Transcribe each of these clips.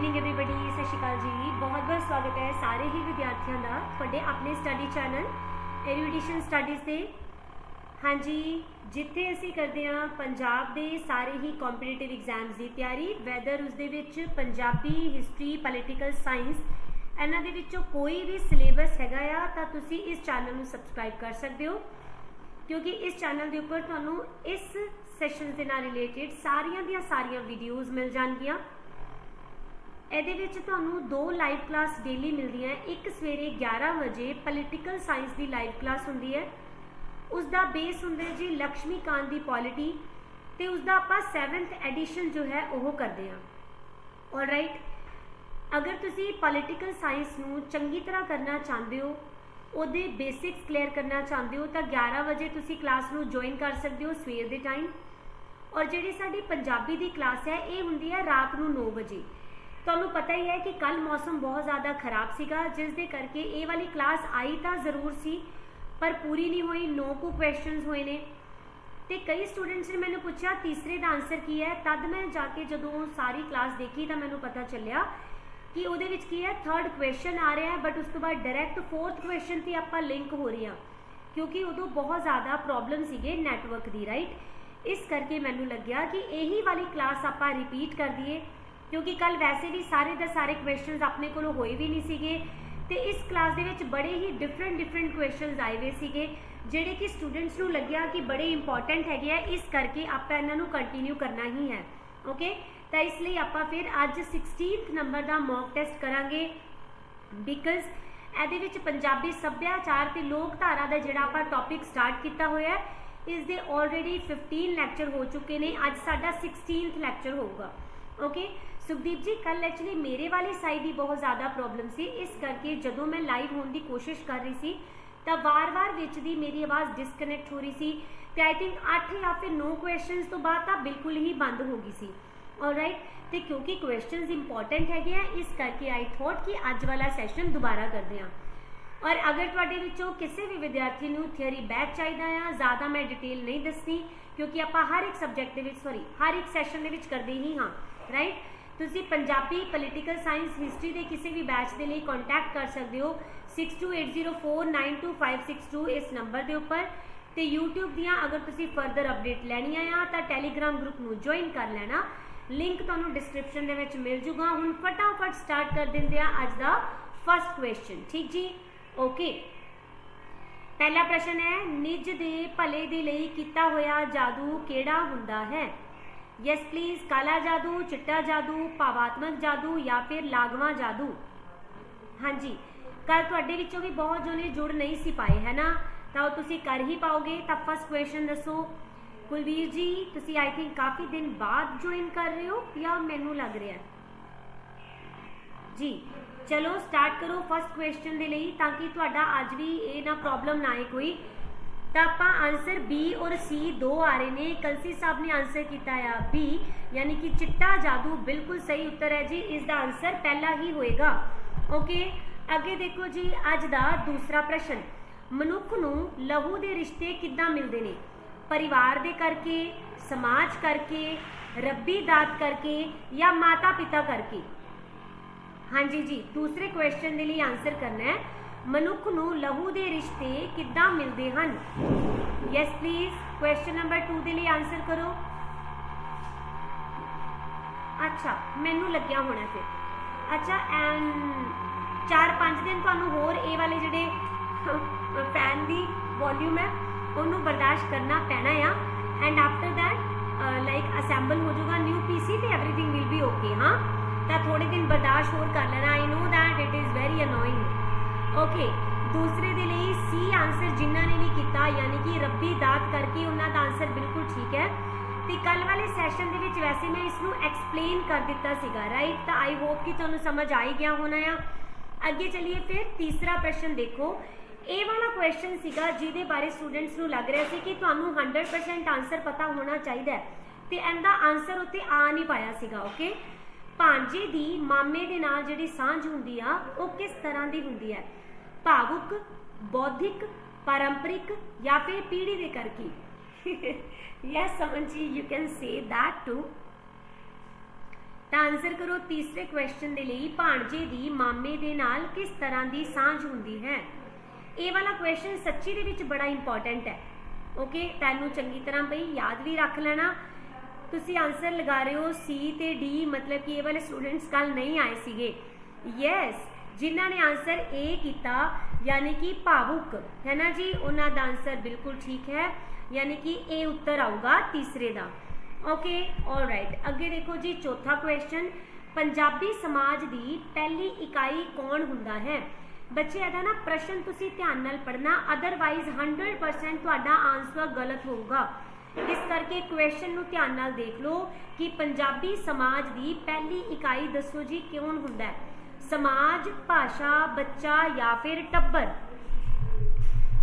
Evening everybody ਸਤਿ ਸ਼੍ਰੀ ਅਕਾਲ ਜੀ ਬਹੁਤ ਬਹੁਤ ਸਵਾਗਤ ਹੈ ਸਾਰੇ ਹੀ ਵਿਦਿਆਰਥੀਆਂ ਦਾ ਤੁਹਾਡੇ ਆਪਣੇ ਸਟੱਡੀ ਚੈਨਲ ਐਰੀਡੀਸ਼ਨ ਸਟੱਡੀਜ਼ ਤੇ ਹਾਂਜੀ ਜਿੱਥੇ ਅਸੀਂ ਕਰਦੇ ਹਾਂ ਪੰਜਾਬ ਦੇ ਸਾਰੇ ਹੀ ਕੰਪੀਟੀਟਿਵ ਐਗਜ਼ਾਮਸ ਦੀ ਤਿਆਰੀ ਵੈਦਰ ਉਸ ਦੇ ਵਿੱਚ ਪੰਜਾਬੀ ਹਿਸਟਰੀ ਪੋਲੀਟੀਕਲ ਸਾਇੰਸ ਇਹਨਾਂ ਦੇ ਵਿੱਚੋਂ ਕੋਈ ਵੀ ਸਿਲੇਬਸ ਹੈਗਾ ਆ ਤਾਂ ਤੁਸੀਂ ਇਸ ਚੈਨਲ ਨੂੰ ਸਬਸਕ੍ਰਾਈਬ ਕਰ ਸਕਦੇ ਹੋ ਕਿਉਂਕਿ ਇਸ ਚੈਨਲ ਦੇ ਉੱਪਰ ਤੁਹਾਨੂੰ ਇਸ ਸੈਸ਼ਨ ਦੇ ਨਾਲ ਰਿਲੇਟਡ ਸਾਰੀਆਂ ਦੀਆਂ ਸਾਰੀਆਂ ਵੀਡੀਓਜ਼ ਮਿਲ ਜਾਣਗੀਆਂ ਇਹਦੇ ਵਿੱਚ ਤੁਹਾਨੂੰ ਦੋ ਲਾਈਵ ਕਲਾਸ ਡੇਲੀ ਮਿਲਦੀਆਂ। ਹੈ। ਇੱਕ ਸਵੇਰੇ 11 ਵਜੇ ਪੋਲੀਟੀਕਲ ਸਾਇੰਸ ਦੀ ਲਾਈਵ ਕਲਾਸ ਹੁੰਦੀ ਹੈ। ਉਸ ਦਾ ਬੇਸ ਹੁੰਦਾ ਜੀ ਲక్ష్ਮੀ ਦੀ ਪੋਲਿਟੀ ਤੇ ਉਸ ਦਾ ਆਪਾਂ 7th ਐਡੀਸ਼ਨ ਜੋ ਹੈ ਉਹ ਕਰਦੇ ਹਾਂ। ਆਲਰਾਈਟ ਅਗਰ ਤੁਸੀਂ ਪੋਲੀਟੀਕਲ ਸਾਇੰਸ ਨੂੰ ਚੰਗੀ ਤਰ੍ਹਾਂ ਕਰਨਾ ਚਾਹੁੰਦੇ ਹੋ, ਉਹਦੇ ਬੇਸਿਕਸ ਕਲੀਅਰ ਕਰਨਾ ਚਾਹੁੰਦੇ ਹੋ, ਤਾਂ 11 ਵਜੇ ਤੁਸੀਂ ਕਲਾਸ ਨੂੰ ਜੁਆਇਨ ਕਰ ਸਕਦੇ ਹੋ ਸਵੇਰ ਦੇ ਟਾਈਮ ਔਰ ਜਿਹੜੀ ਸਾਡੀ ਪੰਜਾਬੀ ਦੀ ਕਲਾਸ ਹੈ, ਇਹ ਹੁੰਦੀ ਹੈ ਰਾਤ ਨੂੰ 9 ਵਜੇ। ਤੁਹਾਨੂੰ ਪਤਾ ਹੀ ਹੈ ਕਿ ਕੱਲ ਮੌਸਮ ਬਹੁਤ ਜ਼ਿਆਦਾ ਖਰਾਬ ਸੀਗਾ, ਜਿਸ ਦੇ ਕਰਕੇ ਇਹ ਵਾਲੀ ਕਲਾਸ ਆਈ ਤਾਂ ਜ਼ਰੂਰ ਸੀ, ਪਰ ਪੂਰੀ ਨਹੀਂ ਹੋਈ ਨੋ ਕੁ ਕੁਐਸਚਨਸ ਹੋਏ ਨੇ। ਤੇ ਕਈ ਸਟੂਡੈਂਟਸ ਨੇ ਮੈਨੂੰ ਪੁੱਛਿਆ, ਤੀਸਰੇ ਦਾ ਆਨਸਰ ਕੀ ਹੈ? ਤਦ ਮੈਂ ਜਾ ਕੇ ਜਦੋਂ ਸਾਰੀ ਕਲਾਸ ਦੇਖੀ ਤਾਂ ਮੈਨੂੰ ਪਤਾ ਚੱਲਿਆ ਕਿ ਉਹਦੇ ਵਿੱਚ ਕੀ ਹੈ ਥਰਡ ਕੁਐਸਚਨ ਆ ਰਿਹਾ ਹੈ ਬਟ ਉਸ ਤੋਂ ਬਾਅਦ ਡਾਇਰੈਕਟ ਫੋਰਥ ਕੁਐਸਚਨ ਤੇ ਆਪਾਂ ਲਿੰਕ ਹੋ ਰਹੀ ਆ ਕਿਉਂਕਿ ਉਦੋਂ ਬਹੁਤ ਜ਼ਿਆਦਾ ਪ੍ਰੋਬਲਮ ਸੀਗੇ ਨੈਟਵਰਕ ਦੀ ਰਾਈਟ ਇਸ ਕਰਕੇ ਮੈਨੂੰ ਲੱਗਿਆ ਕਿ ਇਹੀ ਵਾਲੀ ਕਲਾਸ ਆਪਾਂ ਰਿਪੀਟ ਕਰ ਦਈਏ। ਕਿਉਂਕਿ ਕੱਲ ਵੈਸੇ ਵੀ ਸਾਰੇ ਦੇ ਸਾਰੇ ਕੁਐਸਚਨਸ ਆਪਣੇ ਕੋਲੋਂ ਹੋਏ ਵੀ ਨਹੀਂ ਸੀਗੇ। ਤੇ ਇਸ ਕਲਾਸ ਦੇ ਵਿੱਚ ਬੜੇ ਹੀ ਡਿਫਰੈਂਟ ਡਿਫਰੈਂਟ ਕੁਐਸਚਨਸ ਆਏ ਹੋਏ ਸੀਗੇ, ਜਿਹੜੇ ਕਿ ਸਟੂਡੈਂਟਸ ਨੂੰ ਲੱਗਿਆ ਕਿ ਬੜੇ ਇੰਪੋਰਟੈਂਟ ਹੈਗੇ ਆ। ਇਸ ਕਰਕੇ ਆਪਾਂ ਇਹਨਾਂ ਨੂੰ ਕੰਟੀਨਿਊ ਕਰਨਾ ਹੀ ਹੈ। ਓਕੇ ਤਾਂ ਇਸ ਲਈ ਆਪਾਂ ਫਿਰ ਅੱਜ 16th ਨੰਬਰ ਦਾ ਮੌਕ ਟੈਸਟ ਕਰਾਂਗੇ। ਬਿਕਾਜ਼ ਇਹਦੇ ਵਿੱਚ ਪੰਜਾਬੀ ਸੱਭਿਆਚਾਰ ਤੇ ਲੋਕ ਧਾਰਾ ਦਾ ਜਿਹੜਾ ਆਪਾਂ ਟੌਪਿਕ ਸਟਾਰਟ ਕੀਤਾ ਹੋਇਆ ਹੈ, ਇਸ ਦੇ ਆਲਰੇਡੀ 15 ਲੈਕਚਰ ਹੋ ਚੁੱਕੇ ਨੇ। ਅੱਜ ਸਾਡਾ 16th ਲੈਕਚਰ ਹੋਊਗਾ। ਓਕੇ ਸੁਖਦੀਪ ਜੀ ਕੱਲ ਐਕਚੁਅਲੀ ਮੇਰੇ ਵਾਲੀ ਸਾਈਡ ਦੀ ਬਹੁਤ ਜ਼ਿਆਦਾ ਪ੍ਰੋਬਲਮ ਸੀ। ਇਸ ਕਰਕੇ ਜਦੋਂ ਮੈਂ ਲਾਈਵ ਹੋਣ ਦੀ ਕੋਸ਼ਿਸ਼ ਕਰ ਰਹੀ ਸੀ, ਤਾਂ ਵਾਰ-ਵਾਰ ਵਿੱਚ ਦੀ ਮੇਰੀ ਆਵਾਜ਼ ਡਿਸਕਨੈਕਟ ਹੋ ਰਹੀ ਸੀ ਤੇ ਆਈ ਥਿੰਕ 8 ਜਾਂ ਫਿਰ 9 ਕੁਐਸਚਨਸ ਤੋਂ ਬਾਅਦ ਤਾਂ ਬਿਲਕੁਲ ਹੀ ਬੰਦ ਹੋ ਗਈ ਸੀ। ਆਲਰਾਈਟ ਤੇ ਕਿਉਂਕਿ ਕੁਐਸਚਨਸ ਇੰਪੋਰਟੈਂਟ ਹੈਗੇ ਆ, ਇਸ ਕਰਕੇ ਆਈ ਥੋਟ ਕਿ ਅੱਜ ਵਾਲਾ ਸੈਸ਼ਨ ਦੁਬਾਰਾ ਕਰਦੇ ਹਾਂ। ਔਰ ਅਗਰ ਤੁਹਾਡੇ ਵਿੱਚੋਂ ਕਿਸੇ ਵੀ ਵਿਦਿਆਰਥੀ ਨੂੰ ਥਿਉਰੀ ਬੈਚ ਚਾਹੀਦਾ ਆ, ਜ਼ਿਆਦਾ ਮੈਂ ਡਿਟੇਲ ਨਹੀਂ ਦੱਸਣੀ, ਕਿਉਂਕਿ ਆਪਾਂ ਹਰ ਇੱਕ ਸਬਜੈਕਟ ਦੇ ਵਿੱਚ ਸੌਰੀ ਹਰ ਇੱਕ ਸੈਸ਼ਨ ਦੇ ਵਿੱਚ ਕਰਦੇ ਹੀ ਹਾਂ। ਰਾਈਟ ਤੁਸੀਂ ਪੰਜਾਬੀ ਪੋਲੀਟੀਕਲ ਸਾਇੰਸ ਹਿਸਟਰੀ ਦੇ ਕਿਸੇ ਵੀ ਬੈਚ ਦੇ ਲਈ ਕੰਟੈਕਟ ਕਰ ਸਕਦੇ ਹੋ। 6280492562 ਇਸ ਨੰਬਰ ਦੇ ਉੱਪਰ। ਤੇ YouTube ਦੀਆਂ ਅਗਰ ਤੁਸੀਂ ਫਰਦਰ ਅਪਡੇਟ ਲੈਣੀਆਂ ਆ ਤਾਂ Telegram ਗਰੁੱਪ ਨੂੰ ਜੁਆਇਨ ਕਰ ਲੈਣਾ। ਲਿੰਕ ਤੁਹਾਨੂੰ ਡਿਸਕ੍ਰਿਪਸ਼ਨ ਦੇ ਵਿੱਚ ਮਿਲ ਜੂਗਾ। ਹੁਣ ਫਟਾਫਟ ਸਟਾਰਟ ਕਰ ਦਿੰਦੇ ਆ ਅੱਜ ਦਾ ਫਸਟ ਕੁਐਸਚਨ ਠੀਕ ਜੀ? ਓਕੇ ਪਹਿਲਾ ਪ੍ਰਸ਼ਨ ਹੈ, ਨਿੱਜ ਦੇ ਭਲੇ ਦੇ ਲਈ ਕੀਤਾ ਹੋਇਆ ਜਾਦੂ ਕਿਹੜਾ ਹੁੰਦਾ ਹੈ? ਯੈਸ ਪਲੀਜ਼ ਕਾਲਾ ਜਾਦੂ ਚਿੱਟਾ ਜਾਦੂ ਭਾਵਾਤਮਕ ਜਾਦੂ ਜਾਂ ਫਿਰ ਲਾਗਵਾ ਜਾਦੂ ਹਾਂਜੀ ਕੱਲ ਤੁਹਾਡੇ ਵਿੱਚੋਂ ਵੀ ਬਹੁਤ ਜਣੇ ਜੁੜ ਨਹੀਂ ਸੀ ਪਾਏ ਹੈ ਨਾ ਤਾਂ ਉਹ ਤੁਸੀਂ ਕਰ ਹੀ ਪਾਓਗੇ ਤਾਂ ਫਸਟ ਕੁਐਸਚਨ ਦੱਸੋ ਕੁਲਵੀਰ ਜੀ ਤੁਸੀਂ ਆਈ ਥਿੰਕ ਕਾਫੀ ਦਿਨ ਬਾਅਦ ਜੁਆਇਨ ਕਰ ਰਹੇ ਹੋ ਜਾਂ ਮੈਨੂੰ ਲੱਗ ਰਿਹਾ ਜੀ ਚਲੋ ਸਟਾਰਟ ਕਰੋ ਫਸਟ ਕੁਐਸਚਨ ਦੇ ਲਈ ਤਾਂ ਕਿ ਤੁਹਾਡਾ ਅੱਜ ਵੀ ਇਹ ਨਾ ਪ੍ਰੋਬਲਮ ਨਾ ਆਏ ਕੋਈ ਤਾਂ ਆਪਾਂ ਆਨਸਰ B ਔਰ C ਦੋ ਆ ਰਹੇ ਨੇ। ਕਲਸੀ ਸਾਹਿਬ ਨੇ ਆਨਸਰ ਕੀਤਾ ਆ B, ਯਾਨੀ ਕਿ ਚਿੱਟਾ ਜਾਦੂ ਬਿਲਕੁਲ ਸਹੀ ਉੱਤਰ ਹੈ ਜੀ। ਇਸ ਦਾ ਆਨਸਰ ਪਹਿਲਾ ਹੀ ਹੋਏਗਾ। ਓਕੇ ਅੱਗੇ ਦੇਖੋ ਜੀ, ਅੱਜ ਦਾ ਦੂਸਰਾ ਪ੍ਰਸ਼ਨ। ਮਨੁੱਖ ਨੂੰ ਲਹੂ ਦੇ ਰਿਸ਼ਤੇ ਕਿੱਦਾਂ ਮਿਲਦੇ ਨੇ? ਪਰਿਵਾਰ ਦੇ ਕਰਕੇ, ਸਮਾਜ ਕਰਕੇ, ਰੱਬੀ ਦਾਤ ਕਰਕੇ ਜਾਂ ਮਾਤਾ ਪਿਤਾ ਕਰਕੇ? ਹਾਂਜੀ ਜੀ, ਦੂਸਰੇ ਕੁਐਸਚਨ ਦੇ ਲਈ ਆਨਸਰ ਕਰਨਾ ਹੈ। ਮਨੁੱਖ ਨੂੰ ਲਹੂ ਦੇ ਰਿਸ਼ਤੇ ਕਿੱਦਾਂ ਮਿਲਦੇ ਹਨ ਯੈਸ ਪਲੀਜ਼ ਕੁਐਸਚਨ ਨੰਬਰ 2 ਦੇ ਲਈ ਆਨਸਰ ਕਰੋ ਅੱਛਾ ਮੈਨੂੰ ਲੱਗਿਆ ਹੋਣਾ ਫਿਰ ਅੱਛਾ ਐਂਡ 4-5 ਦਿਨ ਤੁਹਾਨੂੰ ਹੋਰ ਇਹ ਵਾਲੇ ਜਿਹੜੇ ਫੈਨ ਦੀ ਵੋਲਿਊਮ ਹੈ ਉਹਨੂੰ ਬਰਦਾਸ਼ਤ ਕਰਨਾ ਪੈਣਾ ਆ and after that like assemble ਹੋ ਜਾਊਗਾ ਨਿਊ ਪੀਸੀ ਤੇ एवरीथिंग ਵਿਲ ਬੀ ਓਕੇ ਹਾਂ ਤਾਂ ਥੋੜੇ ਦਿਨ ਬਰਦਾਸ਼ਤ ਹੋਰ ਕਰ ਲੈਣਾ I know that it is very annoying okay ਦੂਸਰੇ ਦੇ ਲਈ ਸੀ ਆਨਸਰ ਜਿਨ੍ਹਾਂ ਨੇ ਵੀ ਕੀਤਾ ਯਾਨੀ ਕਿ ਰੱਬੀ ਦਾਤ ਕਰਕੇ ਉਹਨਾਂ ਦਾ ਆਨਸਰ ਬਿਲਕੁਲ ਠੀਕ ਹੈ ਤੇ ਕੱਲ ਵਾਲੇ ਸੈਸ਼ਨ ਦੇ ਵਿੱਚ ਵੈਸੇ ਮੈਂ ਇਸ ਨੂੰ ਐਕਸਪਲੇਨ ਕਰ ਦਿੱਤਾ ਸੀਗਾ ਰਾਈਟ ਤਾਂ ਆਈ ਹੋਪ ਕਿ ਤੁਹਾਨੂੰ ਸਮਝ ਆ ਹੀ ਗਿਆ ਹੋਣਾ ਆ ਅੱਗੇ ਚਲਿਏ ਫਿਰ ਤੀਸਰਾ ਪ੍ਰਸ਼ਨ ਦੇਖੋ ਇਹ ਵਾਲਾ ਕੁਐਸਚਨ ਸੀਗਾ ਜਿਹਦੇ ਬਾਰੇ ਸਟੂਡੈਂਟਸ ਨੂੰ ਲੱਗ ਰਿਹਾ ਸੀ ਕਿ ਤੁਹਾਨੂੰ 100% ਆਨਸਰ ਪਤਾ ਹੋਣਾ ਚਾਹੀਦਾ ਹੈ ਤੇ ਇਹਦਾ ਆਨਸਰ ਉੱਤੇ ਆ ਨਹੀਂ ਪਾਇਆ ਸੀਗਾ ਓਕੇ ਭਾਂਜੇ ਦੀ ਮਾਮੇ ਦੇ ਨਾਲ ਜਿਹੜੀ ਸਾਂਝ ਹੁੰਦੀ ਆ, ਉਹ ਕਿਸ ਤਰ੍ਹਾਂ ਦੀ ਹੁੰਦੀ ਹੈ? ਭਾਵੁਕ, ਬੌਧਿਕ, ਪਾਰੰਪਰਿਕ ਜਾਂ ਫਿਰ ਪੀੜ੍ਹੀ ਦੇ ਕਰਕੇ? Yes Suman you can say that too. ਤਾਂ ਆਨਸਰ ਕਰੋ ਤੀਸਰੇ ਕੁਐਸਚਨ ਦੇ ਲਈ, ਭਾਣਜੇ ਦੀ ਮਾਮੇ ਦੇ ਨਾਲ ਕਿਸ ਤਰ੍ਹਾਂ ਦੀ ਸਾਂਝ ਹੁੰਦੀ ਹੈ? ਇਹ ਵਾਲਾ ਕੁਐਸਚਨ ਸੱਚੀ ਦੇ ਵਿੱਚ ਬੜਾ ਇੰਪੋਰਟੈਂਟ ਹੈ। ਓਕੇ ਤੈਨੂੰ ਚੰਗੀ ਤਰ੍ਹਾਂ ਬਈ ਯਾਦ ਵੀ ਰੱਖ ਲੈਣਾ ਤੁਸੀਂ ਆਨਸਰ ਲਗਾ ਰਹੇ ਹੋ ਸੀ ਤੇ ਡੀ ਮਤਲਬ ਕਿ ਇਹ ਵਾਲੇ ਸਟੂਡੈਂਟਸ ਕੱਲ ਨਹੀਂ ਆਏ ਸੀਗੇ। ਯੈਸ ਜਿਨ੍ਹਾਂ ਨੇ ਆਨਸਰ ਏ ਕੀਤਾ, ਯਾਨੀ ਕਿ ਭਾਵੁਕ, ਹੈ ਨਾ ਜੀ? ਉਹਨਾਂ ਦਾ ਆਨਸਰ ਬਿਲਕੁਲ ਠੀਕ ਹੈ, ਯਾਨੀ ਕਿ ਇਹ ਉੱਤਰ ਆਊਗਾ ਤੀਸਰੇ ਦਾ। ਓਕੇ ਆਲਰਾਈਟ ਅੱਗੇ ਦੇਖੋ ਜੀ, ਚੌਥਾ ਕੁਐਸਚਨ ਪੰਜਾਬੀ ਸਮਾਜ ਦੀ ਪਹਿਲੀ ਇਕਾਈ ਕੌਣ ਹੁੰਦਾ ਹੈ? ਬੱਚੇ, ਇਹਦਾ ਨਾ ਪ੍ਰਸ਼ਨ ਤੁਸੀਂ ਧਿਆਨ ਨਾਲ ਪੜ੍ਹਨਾ ਅਦਰਵਾਈਜ਼ 100% ਤੁਹਾਡਾ ਆਨਸਰ ਗਲਤ ਹੋਊਗਾ। ਇਸ ਕਰਕੇ ਕੁਐਸਚਨ ਨੂੰ ਧਿਆਨ ਨਾਲ ਦੇਖ ਲਓ ਕਿ ਪੰਜਾਬੀ ਸਮਾਜ ਦੀ ਪਹਿਲੀ ਇਕਾਈ ਦੱਸੋ ਜੀ ਕੌਣ ਹੁੰਦਾ ਹੈ? ਸਮਾਜ, ਭਾਸ਼ਾ, ਬੱਚਾ ਜਾਂ ਫਿਰ ਟੱਬਰ?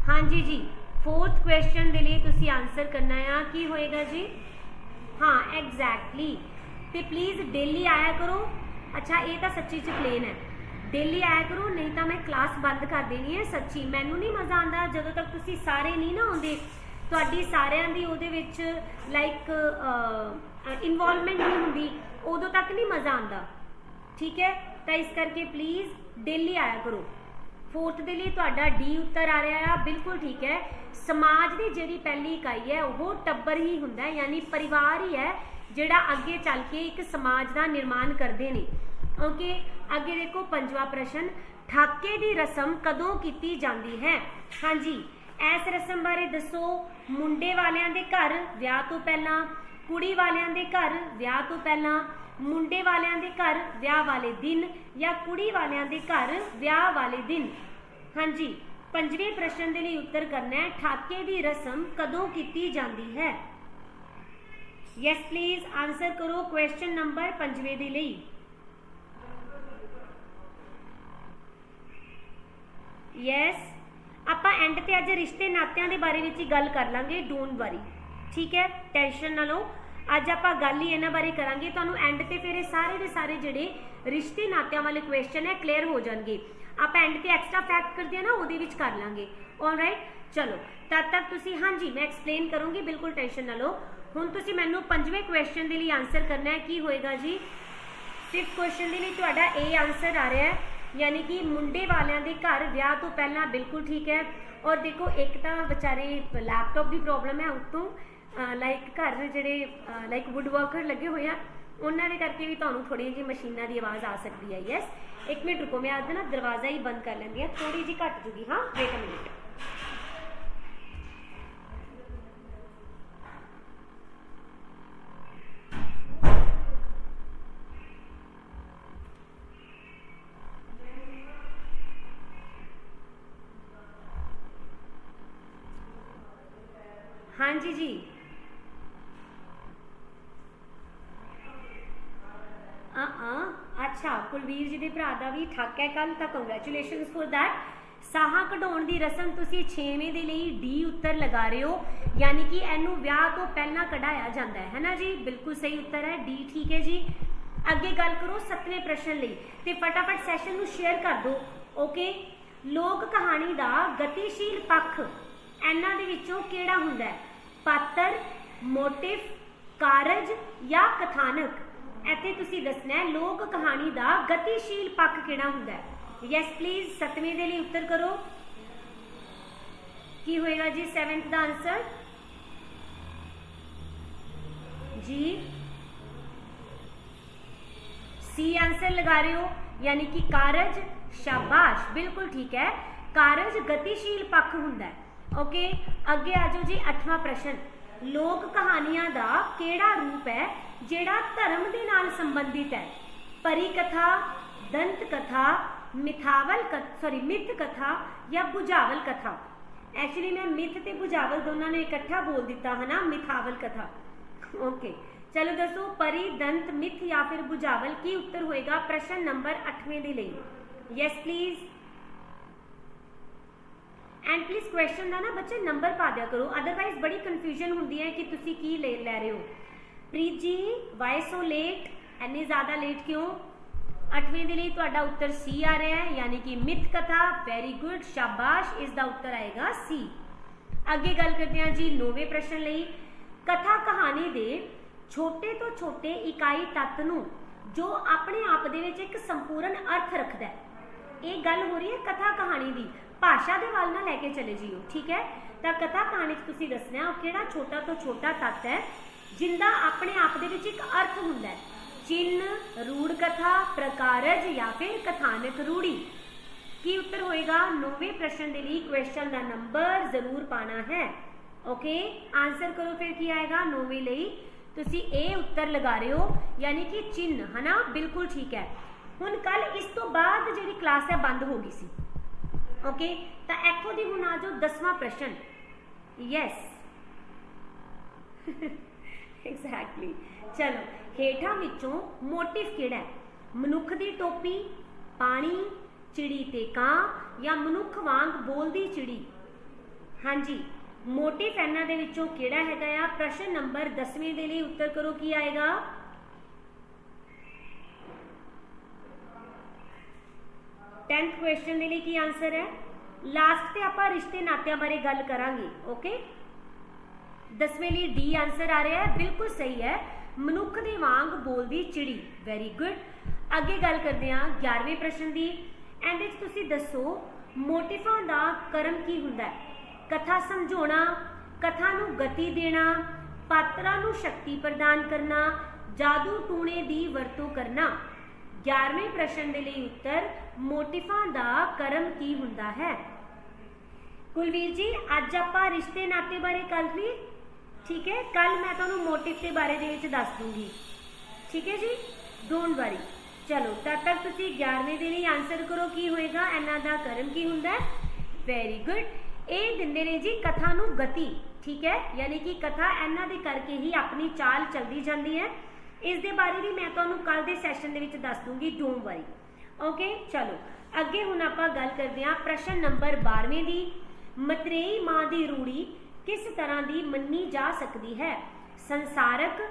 ਹਾਂਜੀ ਜੀ ਫੋਰਥ ਕੁਐਸਚਨ ਦੇ ਲਈ ਤੁਸੀਂ ਆਨਸਰ ਕਰਨਾ ਆ, ਕੀ ਹੋਏਗਾ ਜੀ? ਹਾਂ ਐਗਜ਼ੈਕਟਲੀ ਤੇ ਪਲੀਜ਼ ਡੇਲੀ ਆਇਆ ਕਰੋ। ਅੱਛਾ, ਇਹ ਤਾਂ ਸੱਚੀ ਚ ਪਲੇਨ ਹੈ। ਡੇਲੀ ਆਇਆ ਕਰੋ, ਨਹੀਂ ਤਾਂ ਮੈਂ ਕਲਾਸ ਬੰਦ ਕਰ ਦੇਣੀ ਹੈ ਸੱਚੀ। ਮੈਨੂੰ ਨਹੀਂ ਮਜ਼ਾ ਆਉਂਦਾ ਜਦੋਂ ਤੱਕ ਤੁਸੀਂ ਸਾਰੇ ਨਹੀਂ ਨਾ ਆਉਂਦੇ। ਤੁਹਾਡੀ ਸਾਰਿਆਂ ਦੀ ਉਹਦੇ ਵਿੱਚ ਲਾਈਕ ਇਨਵੋਲਵਮੈਂਟ ਨਹੀਂ ਹੁੰਦੀ, ਉਦੋਂ ਤੱਕ ਨਹੀਂ ਮਜ਼ਾ ਆਉਂਦਾ। ਠੀਕ ਹੈ? ਤਾਂ ਇਸ ਕਰਕੇ ਪਲੀਜ਼ ਡੇਲੀ ਆਇਆ ਕਰੋ। ਫੋਰਥ ਦੇ ਲਈ ਤੁਹਾਡਾ ਡੀ ਉੱਤਰ ਆ ਰਿਹਾ ਆ, ਬਿਲਕੁਲ ਠੀਕ ਹੈ। ਸਮਾਜ ਦੀ ਜਿਹੜੀ ਪਹਿਲੀ ਇਕਾਈ ਹੈ, ਉਹ ਟੱਬਰ ਹੀ ਹੁੰਦਾ ਹੈ, ਯਾਨੀ ਪਰਿਵਾਰ ਹੀ ਹੈ, ਜਿਹੜਾ ਅੱਗੇ ਚੱਲ ਕੇ ਇੱਕ ਸਮਾਜ ਦਾ ਨਿਰਮਾਣ ਕਰਦੇ ਨੇ। ਓਕੇ ਅੱਗੇ ਦੇਖੋ, ਪੰਜਵਾਂ ਪ੍ਰਸ਼ਨ, ਠਾਕੇ ਦੀ ਰਸਮ ਕਦੋਂ ਕੀਤੀ ਜਾਂਦੀ ਹੈ? ਹਾਂਜੀ। ਇਸ ਰਸਮ ਬਾਰੇ ਦੱਸੋ। ਮੁੰਡੇ ਵਾਲਿਆਂ ਦੇ ਘਰ ਵਿਆਹ ਤੋਂ ਪਹਿਲਾਂ, ਕੁੜੀ ਵਾਲਿਆਂ ਦੇ ਘਰ ਵਿਆਹ ਤੋਂ ਪਹਿਲਾਂ, ਮੁੰਡੇ ਵਾਲਿਆਂ ਦੇ ਘਰ ਵਿਆਹ ਵਾਲੇ ਦਿਨ ਜਾਂ ਕੁੜੀ ਵਾਲਿਆਂ ਦੇ ਘਰ ਵਿਆਹ ਵਾਲੇ ਦਿਨ? ਹਾਂਜੀ, ਪੰਜਵੇਂ ਪ੍ਰਸ਼ਨ ਦੇ ਲਈ ਉੱਤਰ ਕਰਨਾ ਹੈ, ਠਾਕੇ ਦੀ ਰਸਮ ਕਦੋਂ ਕੀਤੀ ਜਾਂਦੀ ਹੈ? ਯੈਸ ਪਲੀਜ਼ ਆਨਸਰ ਕਰੋ ਕੁਐਸਚਨ ਨੰਬਰ ਪੰਜਵੇਂ ਦੇ ਲਈ। ਯੈਸ ਆਪਾਂ ਐਂਡ ਤੇ ਅੱਜ ਰਿਸ਼ਤੇ ਨਾਤਿਆਂ ਦੇ ਬਾਰੇ ਵਿੱਚ ਹੀ ਗੱਲ ਕਰ ਲਾਂਗੇ ਡੋਂਟ ਵਰੀ ਠੀਕ ਹੈ? ਟੈਨਸ਼ਨ ਨਾ ਲਓ। ਅੱਜ ਆਪਾਂ ਗੱਲ ਹੀ ਇਹਨਾਂ ਬਾਰੇ ਕਰਾਂਗੇ। ਤੁਹਾਨੂੰ ਐਂਡ ਤੇ ਫਿਰ ਇਹ ਸਾਰੇ ਦੇ ਸਾਰੇ ਜਿਹੜੇ ਰਿਸ਼ਤੇ ਨਾਤਿਆਂ ਵਾਲੇ ਕੁਐਸਚਨ ਹੈ ਕਲੀਅਰ ਹੋ ਜਾਣਗੇ। ਆਪਾਂ ਐਂਡ ਤੇ ਐਕਸਟਰਾ ਫੈਕਟ ਕਰਦੇ ਆ ਨਾ, ਉਹਦੇ ਵਿੱਚ ਕਰ ਲਾਂਗੇ। ਆਲਰਾਈਟ ਚਲੋ। ਤਦ ਤੱਕ ਤੁਸੀਂ, ਹਾਂਜੀ, ਮੈਂ ਐਕਸਪਲੇਨ ਕਰੂੰਗੀ, ਬਿਲਕੁਲ ਟੈਨਸ਼ਨ ਨਾ ਲਓ। ਹੁਣ ਤੁਸੀਂ ਮੈਨੂੰ ਪੰਜਵੇਂ ਕੁਐਸਚਨ ਦੇ ਲਈ ਆਨਸਰ ਕਰਨਾ ਹੈ। ਕੀ ਹੋਏਗਾ ਜੀ? ਫਿਫਥ ਕੁਐਸਚਨ ਦੇ ਲਈ ਤੁਹਾਡਾ ਏ ਆਨਸਰ ਆ ਰਿਹਾ ਹੈ। ਯਾਨੀ ਕਿ ਮੁੰਡੇ ਵਾਲਿਆਂ ਦੇ ਘਰ ਵਿਆਹ ਤੋਂ ਪਹਿਲਾਂ ਬਿਲਕੁਲ ਠੀਕ ਹੈ। ਔਰ ਦੇਖੋ, ਇੱਕ ਤਾਂ ਵਿਚਾਰੇ ਲੈਪਟਾਪ ਦੀ ਪ੍ਰੋਬਲਮ ਹੈ ਉਤੋਂ। ਲਾਈਕ ਘਰ ਜਿਹੜੇ ਲਾਈਕ ਵੁੱਡ ਵਰਕਰ ਲੱਗੇ ਹੋਏ ਆ, ਉਹਨਾਂ ਦੇ ਕਰਕੇ ਵੀ ਤੁਹਾਨੂੰ ਥੋੜੀ ਜਿਹੀ ਮਸ਼ੀਨਾਂ ਦੀ ਆਵਾਜ਼ ਆ ਸਕਦੀ ਹੈ। ਯੈਸ ਇੱਕ ਮਿੰਟ ਰੁਕੋ, ਮੈਂ ਅੱਜ ਨਾ ਦਰਵਾਜ਼ਾ ਹੀ ਬੰਦ ਕਰ ਲੈਂਦੀ ਹਾਂ। ਥੋੜੀ ਜਿਹੀ ਘੱਟ ਜੂਗੀ, ਹਾਂ? ਵੇਟ ਅ ਮਿੰਟ ਹਾਂਜੀ ਜੀ। ਆ ਆ ਅੱਛਾ, ਕੁਲਵੀਰ ਜੀ ਦੇ ਭਰਾ ਦਾ ਵੀ ਠੱਕ ਹੈ ਕੱਲ ਤਾਂ ਕੰਗ੍ਰੈਚੁਲੇਸ਼ਨਸ ਫੋਰ ਦੈਟ ਸਾਹਾ ਕਢਾਉਣ ਦੀ ਰਸਮ ਤੁਸੀਂ 6ਵੇਂ ਦੇ ਲਈ ਡੀ ਉੱਤਰ ਲਗਾ ਰਹੇ ਹੋ, ਯਾਨੀ ਕਿ ਇਹਨੂੰ ਵਿਆਹ ਤੋਂ ਪਹਿਲਾਂ ਕਢਾਇਆ ਜਾਂਦਾ ਹੈ, ਹੈਨਾ ਜੀ? ਬਿਲਕੁਲ ਸਹੀ ਉੱਤਰ ਹੈ ਡੀ ਠੀਕ ਹੈ ਜੀ। ਅੱਗੇ ਗੱਲ ਕਰੋ ਸੱਤਵੇਂ ਪ੍ਰਸ਼ਨ ਲਈ, ਤੇ ਫਟਾਫਟ ਸੈਸ਼ਨ ਨੂੰ ਸ਼ੇਅਰ ਕਰ ਦਿਓ ਓਕੇ ਲੋਕ ਕਹਾਣੀ ਦਾ ਗਤੀਸ਼ੀਲ ਪੱਖ ਇਹਨਾਂ ਦੇ ਵਿੱਚੋਂ ਕਿਹੜਾ ਹੁੰਦਾ ਹੈ? ਪਾਤਰ, ਮੋਟਿਵ, ਕਾਰਜ ਜਾਂ ਕਥਾਨਕ। ਇੱਥੇ ਤੁਸੀਂ ਦੱਸਣਾ ਹੈ, ਲੋਕ ਕਹਾਣੀ ਦਾ ਗਤੀਸ਼ੀਲ ਪੱਖ ਕਿਹੜਾ ਹੁੰਦਾ ਹੈ? ਯੈਸ ਪਲੀਜ਼ ਸਤਵੇਂ ਦੇ ਲਈ ਉੱਤਰ ਕਰੋ। ਕੀ ਹੋਏਗਾ ਜੀ 7th ਦਾ ਆਨਸਰ ਜੀ। ਸੀ ਆਨਸਰ ਲਗਾ ਰਹੇ ਹੋ, ਯਾਨੀ ਕਿ ਕਾਰਜ, ਸ਼ਾਬਾਸ਼, ਬਿਲਕੁਲ ਠੀਕ ਹੈ। ਕਾਰਜ ਗਤੀਸ਼ੀਲ ਪੱਖ ਹੁੰਦਾ ਓਕੇ ਅੱਗੇ ਆ ਜਾਓ ਜੀ 8ਵਾਂ ਪ੍ਰਸ਼ਨ। ਲੋਕ ਕਹਾਣੀਆਂ ਦਾ ਕਿਹੜਾ ਰੂਪ ਹੈ, ਜਿਹੜਾ ਧਰਮ ਦੇ ਨਾਲ ਸੰਬੰਧਿਤ ਹੈ? ਪਰੀ ਕਥਾ ਦੰਤ ਕਥਾ ਮਿਥਾਵਲ ਸੌਰੀ ਮਿਥ ਕਥਾ ਜਾਂ ਬੁਝਾਵਲ ਕਥਾ? ਐਕਚੁਅਲੀ ਮੈਂ ਮਿਥ ਤੇ ਬੁਝਾਵਲ ਦੋਨਾਂ ਨੂੰ ਇਕੱਠਾ ਬੋਲ ਦਿੱਤਾ, ਹਨਾ? ਮਿਥਾਵਲ ਕਥਾ। ਓਕੇ ਚਲੋ ਦੱਸੋ, ਪਰੀ, ਦੰਤ, ਮਿਥ ਜਾਂ ਫਿਰ ਬੁਝਾਵਲ ਕੀ ਉੱਤਰ ਹੋਏਗਾ? ਪ੍ਰਸ਼ਨ ਨੰਬਰ 8ਵੇਂ ਦੇ ਲਈ। Yes please and please question ਦਾ ਨਾ ਬੱਚੇ ਨੰਬਰ ਪਾ ਦਿਆ ਕਰੋ। ਅਦਰਵਾਈਜ਼ ਬੜੀ ਕਨਫਿਊਜ਼ਨ ਹੁੰਦੀ ਹੈ ਕਿ ਤੁਸੀਂ ਕੀ ਲੈ ਲੈ ਰਹੇ ਹੋ। ਪ੍ਰੀਤ ਜੀ ਵਾਈ ਸੋ ਲੇਟ ਐਨੀ ਜ਼ਿਆਦਾ ਲੇਟ ਕਿਉਂ? 8ਵੇਂ ਦੇ ਲਈ ਤੁਹਾਡਾ ਉੱਤਰ ਸੀ ਆ ਰਿਹਾ ਹੈ, ਯਾਨੀ ਕਿ ਮਿਥ ਕਥਾ ਵੈਰੀ ਗੁੱਡ ਸ਼ਾਬਾਸ਼, ਇਸ ਦਾ ਉੱਤਰ ਆਏਗਾ ਸੀ ਅੱਗੇ ਗੱਲ ਕਰਦੇ ਹਾਂ ਜੀ 9ਵੇਂ ਪ੍ਰਸ਼ਨ ਲਈ। ਕਥਾ ਕਹਾਣੀ ਦੇ ਛੋਟੇ ਤੋਂ ਛੋਟੇ ਇਕਾਈ ਤੱਤ ਨੂੰ ਜੋ ਆਪਣੇ ਆਪ ਦੇ ਵਿੱਚ ਇੱਕ ਸੰਪੂਰਨ ਅਰਥ ਰੱਖਦਾ ਹੈ। ਇਹ ਗੱਲ ਹੋ ਰਹੀ ਹੈ ਕਥਾ ਕਹਾਣੀ ਦੀ। ਭਾਸ਼ਾ ਦੇ ਵੱਲ ਨਾ ਲੈ ਕੇ ਚਲੇ ਜਿਓ, ਠੀਕ ਹੈ? ਤਾਂ ਕਥਾ ਕਹਾਣੀ 'ਚ ਤੁਸੀਂ ਦੱਸਣਾ ਉਹ ਕਿਹੜਾ ਛੋਟਾ ਤੋਂ ਛੋਟਾ ਤੱਤ ਹੈ, ਜਿੰਦਾ ਆਪਣੇ ਆਪ ਦੇ ਵਿੱਚ ਇੱਕ ਅਰਥ ਹੁੰਦਾ ਹੈ। ਚਿੰਨ, ਰੂੜ ਕਥਾ, ਪ੍ਰਕਾਰਜ ਜਾਂ ਫਿਰ ਕਥਾਨਕ ਰੂੜੀ। ਕੀ ਉੱਤਰ ਹੋਏਗਾ? ਨੌਵੇਂ ਪ੍ਰਸ਼ਨ ਦੇ ਲਈ ਕੁਐਸਚਨ ਦਾ ਨੰਬਰ ਜ਼ਰੂਰ ਪਾਣਾ ਹੈ। ਓਕੇ ਆਨਸਰ ਕਰੋ ਫਿਰ ਕੀ ਆਏਗਾ? ਨੌਵੇਂ ਲਈ। ਤੁਸੀਂ ਇਹ ਉੱਤਰ ਲਗਾ ਰਹੇ ਹੋ, ਯਾਨੀ ਕਿ ਚਿੰਨ, ਹਨਾ? ਬਿਲਕੁਲ ਠੀਕ ਹੈ। ਹੁਣ ਕੱਲ ਇਸ ਤੋਂ ਬਾਅਦ ਜਿਹੜੀ ਕਲਾਸ ਹੈ, ਬੰਦ ਹੋ ਗਈ ਸੀ। ਓਕੇ ਤਾਂ ਇੱਥੋਂ ਦੀ ਹੁਣ ਆ ਜਾਓ 10ਵਾਂ ਪ੍ਰਸ਼ਨ। ਯੈਸ ਐਗਜ਼ੈਕਟਲੀ ਚਲੋ, ਹੇਠਾਂ ਵਿੱਚੋਂ ਮੋਟਿਵ ਕਿਹੜਾ ਹੈ? ਮਨੁੱਖ ਦੀ ਟੋਪੀ, ਪਾਣੀ, ਚਿੜੀ ਤੇ ਕਾਂ, ਜਾਂ ਮਨੁੱਖ ਵਾਂਗ ਬੋਲਦੀ ਚਿੜੀ? ਹਾਂਜੀ ਮੋਟਿਵ ਇਹਨਾਂ ਦੇ ਵਿੱਚੋਂ ਕਿਹੜਾ ਹੈਗਾ ਆ? ਪ੍ਰਸ਼ਨ ਨੰਬਰ 10ਵੇਂ ਦੇ ਲਈ ਉੱਤਰ ਕਰੋ, ਕੀ ਆਏਗਾ? ਟੈਂਥ ਕੁਐਸਚਨ ਦੇ ਲਈ ਕੀ ਆਨਸਰ ਹੈ? ਲਾਸਟ ਤੇ ਆਪਾਂ ਰਿਸ਼ਤੇ ਨਾਤਿਆਂ ਬਾਰੇ ਗੱਲ ਕਰਾਂਗੇ ਓਕੇ ਦਸਵੇਂ ਲਈ ਡੀ ਆਨਸਰ ਆ ਰਿਹਾ ਹੈ, ਬਿਲਕੁਲ ਸਹੀ ਹੈ। ਮਨੁੱਖ ਦੇ ਵਾਂਗ ਬੋਲਦੀ ਚਿੜੀ ਵੈਰੀ ਗੁੱਡ ਅੱਗੇ ਗੱਲ ਕਰਦੇ ਹਾਂ 11ਵੇਂ ਪ੍ਰਸ਼ਨ ਦੀ। ਇਹਦੇ ਵਿੱਚ ਤੁਸੀਂ ਦੱਸੋ, ਮੋਟਿਫਾਂ ਦਾ ਕਰਮ ਕੀ ਹੁੰਦਾ ਹੈ? ਕਥਾ ਸਮਝਾਉਣਾ, ਕਥਾ ਨੂੰ ਗਤੀ ਦੇਣਾ, ਪਾਤਰਾਂ ਨੂੰ ਸ਼ਕਤੀ ਪ੍ਰਦਾਨ ਕਰਨਾ, ਜਾਦੂ ਟੂਣੇ ਦੀ ਵਰਤੋਂ ਕਰਨਾ। 11ਵੇਂ ਪ੍ਰਸ਼ਨ ਦੇ ਲਈ ਉੱਤਰ, ਮੋਟਿਫਾਂ ਦਾ ਕਰਮ ਕੀ ਹੁੰਦਾ ਹੈ? ਕੁਲਵੀਰ ਜੀ, ਅੱਜ ਆਪਾਂ ਰਿਸ਼ਤੇ ਨਾਤੇ ਬਾਰੇ ਕੱਲ ਵੀ ਠੀਕ ਹੈ ਕੱਲ ਮੈਂ ਤੁਹਾਨੂੰ ਮੋਟਿਵ ਦੇ ਬਾਰੇ ਦੇ ਵਿੱਚ ਦੱਸ ਦੂੰਗੀ। ਠੀਕ ਹੈ ਜੀ? ਡੋਂਟ ਵਰੀ ਚਲੋ, ਤਦ ਤੱਕ ਤੁਸੀਂ 11ਵੇਂ ਦੇ ਲਈ ਆਨਸਰ ਕਰੋ, ਕੀ ਹੋਏਗਾ, ਇਹਨਾਂ ਦਾ ਕਰਮ ਕੀ ਹੁੰਦਾ ਹੈ? ਵੈਰੀ ਗੁੱਡ ਇਹ ਦਿੰਦੇ ਨੇ ਜੀ ਕਥਾ ਨੂੰ ਗਤੀ। ਠੀਕ ਹੈ, ਯਾਨੀ ਕਿ ਕਥਾ ਇਹਨਾਂ ਦੇ ਕਰਕੇ ਹੀ ਆਪਣੀ ਚਾਲ ਚੱਲਦੀ ਜਾਂਦੀ ਹੈ। ਇਸ ਦੇ ਬਾਰੇ ਵੀ ਮੈਂ ਤੁਹਾਨੂੰ ਕੱਲ ਦੇ ਸੈਸ਼ਨ ਦੇ ਵਿੱਚ ਦੱਸ ਦੂੰਗੀ ਡੋਂਟ ਵਰੀ ਓਕੇ ਚਲੋ। ਅੱਗੇ ਹੁਣ ਆਪਾਂ ਗੱਲ ਕਰਦੇ ਹਾਂ ਪ੍ਰਸ਼ਨ ਨੰਬਰ 12ਵੇਂ ਦੀ। ਮਤਰੇਈ ਮਾਂ ਦੀ ਰੂੜੀ ਕਿਸ ਤਰ੍ਹਾਂ ਦੀ ਮੰਨੀ ਜਾ ਸਕਦੀ ਹੈ? ਸੰਸਾਰਕ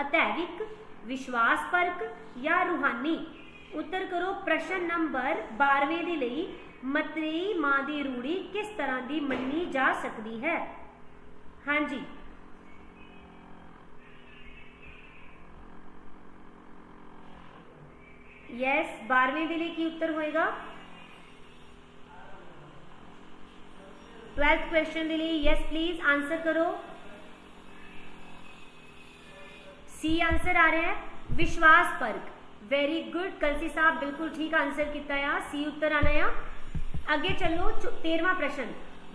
ਅਧੈਵਿਕ ਵਿਸ਼ਵਾਸਪਰਕ ਜਾਂ ਰੂਹਾਨੀ? ਉੱਤਰ ਕਰੋ ਪ੍ਰਸ਼ਨ ਨੰਬਰ 12ਵੇਂ ਦੇ ਲਈ ਮਤਰੇਈ ਮਾਂ ਦੀ ਰੂੜੀ ਕਿਸ ਤਰ੍ਹਾਂ ਦੀ ਮੰਨੀ ਜਾ ਸਕਦੀ ਹੈ? ਹਾਂਜੀ। ਯੈਸ 12ਵੇਂ ਦੇ ਲਈ ਕੀ ਉੱਤਰ ਹੋਏਗਾ 12th ਕੁਐਸਚਨ ਦੇ ਲਈ ਯੈਸ ਪਲੀਜ਼ ਆਨਸਰ ਕਰੋ ਸੀ ਆਨਸਰ ਆ ਰਿਹਾ ਹੈ ਵਿਸ਼ਵਾਸ ਪਰਕ ਵੈਰੀ ਗੁੱਡ ਕਲਸੀ ਸਾਹਿਬ ਬਿਲਕੁਲ ਠੀਕ ਆਨਸਰ ਕੀਤਾ ਆ ਸੀ ਉੱਤਰ ਆਣਾ ਆ ਅੱਗੇ ਚੱਲੋ 13ਵਾਂ ਪ੍ਰਸ਼ਨ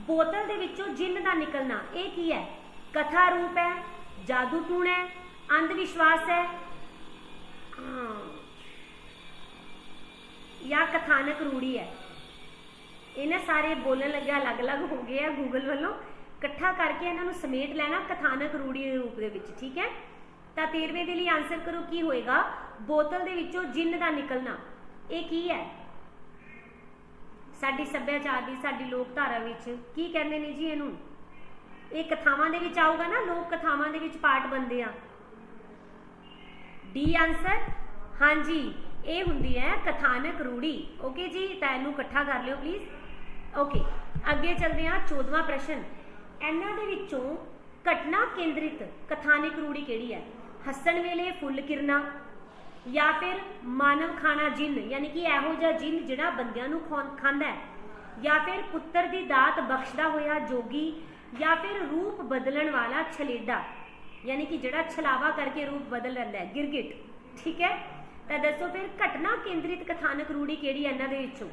ਬੋਤਲ ਦੇ ਵਿੱਚੋਂ ਜਿੰਨ ਦਾ ਨਿਕਲਣਾ ਇਹ ਕੀ ਹੈ ਕਥਾ ਰੂਪ ਹੈ ਜਾਦੂ ਟੂਣ ਹੈ ਅੰਧ ਵਿਸ਼ਵਾਸ ਹੈ ਹਾਂ ਜਾਂ ਕਥਾਨਕ ਰੂੜੀ ਹੈ। ਇਹਨਾਂ ਸਾਰੇ ਬੋਲਣ ਲੱਗਿਆ ਅਲੱਗ-ਅਲੱਗ ਹੋ ਗਏ ਆ ਗੂਗਲ ਵੱਲੋਂ। ਇਕੱਠਾ ਕਰਕੇ ਇਹਨਾਂ ਨੂੰ ਸਮੇਟ ਲੈਣਾ ਕਥਾਨਕ ਰੂੜੀ ਦੇ ਰੂਪ ਦੇ ਵਿੱਚ, ਠੀਕ ਹੈ? ਤਾਂ 13ਵੇਂ ਦੇ ਲਈ ਆਨਸਰ ਕਰੋ, ਕੀ ਹੋਏਗਾ? ਬੋਤਲ ਦੇ ਵਿੱਚੋਂ ਜਿੰਨ ਦਾ ਨਿਕਲਣਾ। ਇਹ ਕੀ ਹੈ? ਸਾਡੀ ਸੱਭਿਆਚਾਰ ਦੀ, ਸਾਡੀ ਲੋਕਧਾਰਾ ਵਿੱਚ ਕੀ ਕਹਿੰਦੇ ਨੇ ਜੀ ਇਹਨੂੰ? ਇਹ ਕਥਾਵਾਂ ਦੇ ਵਿੱਚ ਆਊਗਾ ਨਾ, ਲੋਕ ਕਥਾਵਾਂ ਦੇ ਵਿੱਚ ਪਾਠ ਬੰਦੇ ਆ। ਡੀ ਆਨਸਰ ਹਾਂਜੀ। ਇਹ ਹੁੰਦੀ ਹੈ ਕਥਾਨਕ ਰੂੜੀ। ਓਕੇ ਜੀ, ਤਾਂ ਇਹਨੂੰ ਇਕੱਠਾ ਕਰ ਲਿਓ ਪਲੀਜ਼ ਓਕੇ ਅੱਗੇ ਚੱਲਦੇ ਹਾਂ 14ਵਾਂ ਪ੍ਰਸ਼ਨ। ਇਹਨਾਂ ਦੇ ਵਿੱਚੋਂ ਘਟਨਾ ਕੇਂਦਰਿਤ ਕਥਾਨਕ ਰੂੜੀ ਕਿਹੜੀ ਹੈ? ਹੱਸਣ ਵੇਲੇ ਫੁੱਲ ਕਿਰਨਾ ਜਾਂ ਫਿਰ ਮਾਨਵ ਖਾਣਾ ਜਿੰਨ, ਯਾਨੀ ਕਿ ਇਹੋ ਜਿਹਾ ਜਿੰਨ ਜਿਹੜਾ ਬੰਦਿਆਂ ਨੂੰ ਖੌਂ- ਖਾਂਦਾ ਹੈ। ਜਾਂ ਫਿਰ ਪੁੱਤਰ ਦੀ ਦਾਤ ਬਖਸ਼ਦਾ ਹੋਇਆ ਜੋਗੀ ਜਾਂ ਫਿਰ ਰੂਪ ਬਦਲਣ ਵਾਲਾ ਛਲੇਡਾ, ਯਾਨੀ ਕਿ ਜਿਹੜਾ ਛਲਾਵਾ ਕਰਕੇ ਰੂਪ ਬਦਲ ਲੈਂਦਾ ਹੈ, ਗਿਰਗਿਟ। ਠੀਕ ਹੈ? ਤਾਂ ਦੱਸੋ ਫਿਰ ਘਟਨਾ ਕੇਂਦਰਿਤ ਕਥਾਨਕ ਰੂੜੀ ਕਿਹੜੀ ਹੈ ਇਹਨਾਂ ਦੇ ਵਿੱਚੋਂ?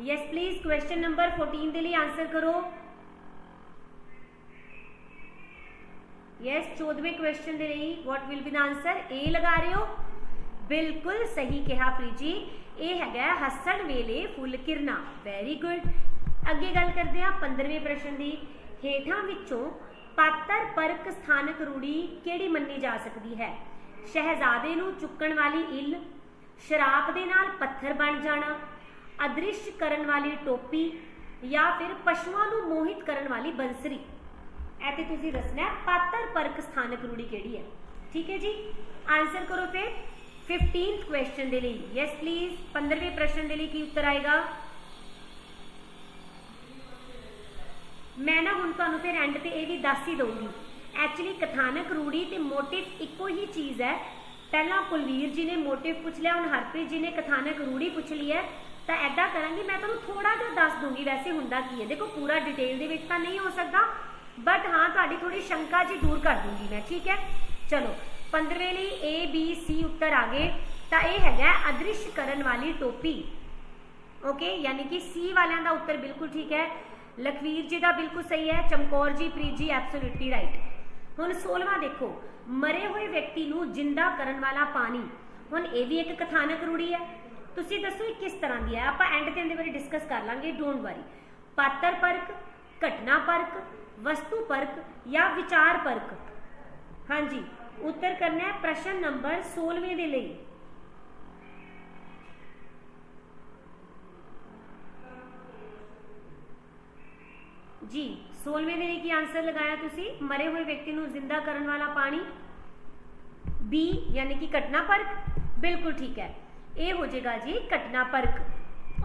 ਯੈਸ ਪਲੀਜ਼ ਕੁਐਸਚਨ ਨੰਬਰ 14 ਦੇ ਲਈ ਆਨਸਰ ਕਰੋ। ਯੈਸ 14ਵੇਂ ਕੁਐਸਚਨ ਦੇ ਲਈ what will be the answer A ਲਗਾ ਰਹੇ ਹੋ। ਬਿਲਕੁਲ ਸਹੀ ਕਿਹਾ ਪ੍ਰੀਤ ਜੀ। ਇਹ ਹੈਗਾ ਹੱਸਣ ਵੇਲੇ ਫੁੱਲ ਕਿਰਨਾ ਵੈਰੀ ਗੁੱਡ ਅੱਗੇ ਗੱਲ ਕਰਦੇ ਹਾਂ 15ਵੇਂ ਪ੍ਰਸ਼ਨ ਦੀ। ਹੇਠਾਂ ਵਿੱਚੋਂ ਪਾਤਰ ਪਰਕ ਸਥਾਨਕ ਰੂੜੀ ਕਿਹੜੀ ਮੰਨੀ ਜਾ ਸਕਦੀ ਹੈ? ਸ਼ਹਿਜ਼ਾਦੇ ਨੂੰ ਚੁੱਕਣ ਵਾਲੀ ਇੱਲ ਸ਼ਰਾਪ ਦੇ ਨਾਲ ਪੱਥਰ ਬਣ ਜਾਣਾ, ਅਦ੍ਰਿਸ਼ ਕਰਨ ਵਾਲੀ ਟੋਪੀ ਜਾਂ ਫਿਰ ਪਸ਼ੂਆਂ ਨੂੰ ਮੋਹਿਤ ਕਰਨ ਵਾਲੀ ਬੰਸਰੀ। ਇਹ ਤੇ ਤੁਸੀਂ ਦੱਸਣਾ ਪਾਤਰ ਪਰਕ ਸਥਾਨਕ ਰੂੜੀ ਕਿਹੜੀ ਹੈ? ਠੀਕ ਹੈ ਜੀ? ਆਨਸਰ ਕਰੋ ਫਿਰ। 15th ਕੁਐਸਚਨ ਦੇ ਲਈ। ਯੈਸ ਪਲੀਜ਼ 15ਵੇਂ ਪ੍ਰਸ਼ਨ ਦੇ ਲਈ ਕੀ ਉੱਤਰ ਆਏਗਾ? ਮੈਂ ਨਾ ਹੁਣ ਤੁਹਾਨੂੰ ਫਿਰ ਐਂਡ ਤੇ ਇਹ ਵੀ ਦੱਸ ਹੀ ਦਊਂਗੀ। ਐਕਚੁਅਲੀ ਕਥਾਨਕ ਰੂੜੀ ਤੇ ਮੋਟਿਵ ਇੱਕੋ ਹੀ ਚੀਜ਼ ਹੈ। ਪਹਿਲਾਂ ਕੁਲਵੀਰ ਜੀ ਨੇ ਮੋਟਿਵ ਪੁੱਛ ਲਿਆ, ਹੁਣ ਹਰਪ੍ਰੀਤ ਜੀ ਨੇ ਕਥਾਨਕ ਰੂੜੀ ਪੁੱਛ ਲਈ ਹੈ। ਤਾਂ ਐਦਾਂ ਕਰਾਂਗੀ, ਮੈਂ ਤੁਹਾਨੂੰ ਥੋੜਾ ਜਿਹਾ ਦੱਸ ਦੂੰਗੀ ਵੈਸੇ ਹੁੰਦਾ ਕੀ ਹੈ। ਦੇਖੋ, ਪੂਰਾ ਡਿਟੇਲ ਦੇ ਵਿੱਚ ਤਾਂ ਨਹੀਂ ਹੋ ਸਕਦਾ ਬਟ ਹਾਂ, ਤੁਹਾਡੀ ਥੋੜੀ ਸ਼ੰਕਾ ਜੀ ਦੂਰ ਕਰ ਦੂੰਗੀ ਮੈਂ, ਠੀਕ ਹੈ? ਚਲੋ 15ਵੇਂ ਲਈ A, B, C ਉੱਤਰ ਆ ਗਏ। ਤਾਂ ਇਹ ਹੈਗਾ ਅਦ੍ਰਿਸ਼ ਕਰਨ ਵਾਲੀ ਟੋਪੀ। ਓਕੇ ਯਾਨੀ ਕਿ C ਵਾਲਿਆਂ ਦਾ ਉੱਤਰ ਬਿਲਕੁਲ ਠੀਕ ਹੈ। ਲਖਵੀਰ ਜੀ ਦਾ ਬਿਲਕੁਲ ਸਹੀ ਹੈ, ਚਮਕੌਰ ਜੀ, ਪ੍ਰੀਤ ਜੀ ਐਬਸੋਲੂਟਲੀ ਰਾਈਟ ਹੁਣ 16ਵਾਂ ਦੇਖੋ, ਮਰੇ ਹੋਏ ਵਿਅਕਤੀ ਨੂੰ ਜਿੰਦਾ ਕਰਨ ਵਾਲਾ ਪਾਣੀ। ਹੁਣ ਇਹ ਵੀ ਇੱਕ ਕਥਾਨਕ ਰੂੜੀ ਹੈ। ਤੁਸੀਂ ਦੱਸੋ ਇਹ ਕਿਸ ਤਰ੍ਹਾਂ ਦੀ ਹੈ? ਆਪਾਂ ਐਂਡ ਤੇ ਇਹਦੇ ਬਾਰੇ ਡਿਸਕਸ ਕਰ ਲਾਂਗੇ ਡੋਂਟ ਵਰੀ ਪਾਤਰ ਪਰਕ ਘਟਨਾ ਪਰਕ ਵਸਤੂ ਪਰਕ ਜਾਂ ਵਿਚਾਰ ਪਰਕ ਹਾਂਜੀ, ਉੱਤਰ ਕਰਨਾ ਹੈ ਪ੍ਰਸ਼ਨ ਨੰਬਰ 16ਵੇਂ ਦੇ ਲਈ। ਜੀ। 16ਵੇਂ ਦੇ ਲਈ ਕੀ ਆਨਸਰ ਲਗਾਇਆ ਤੁਸੀਂ? ਮਰੇ ਹੋਏ ਵਿਅਕਤੀ ਨੂੰ ਜ਼ਿੰਦਾ ਕਰਨ ਵਾਲਾ ਪਾਣੀ? ਬੀ ਯਾਨੀ ਕਿ ਘਟਨਾ ਪਰਕ ਬਿਲਕੁਲ ਠੀਕ ਹੈ। ਇਹ ਹੋ ਜਾਏਗਾ ਜੀ ਘਟਨਾ ਪਰਕ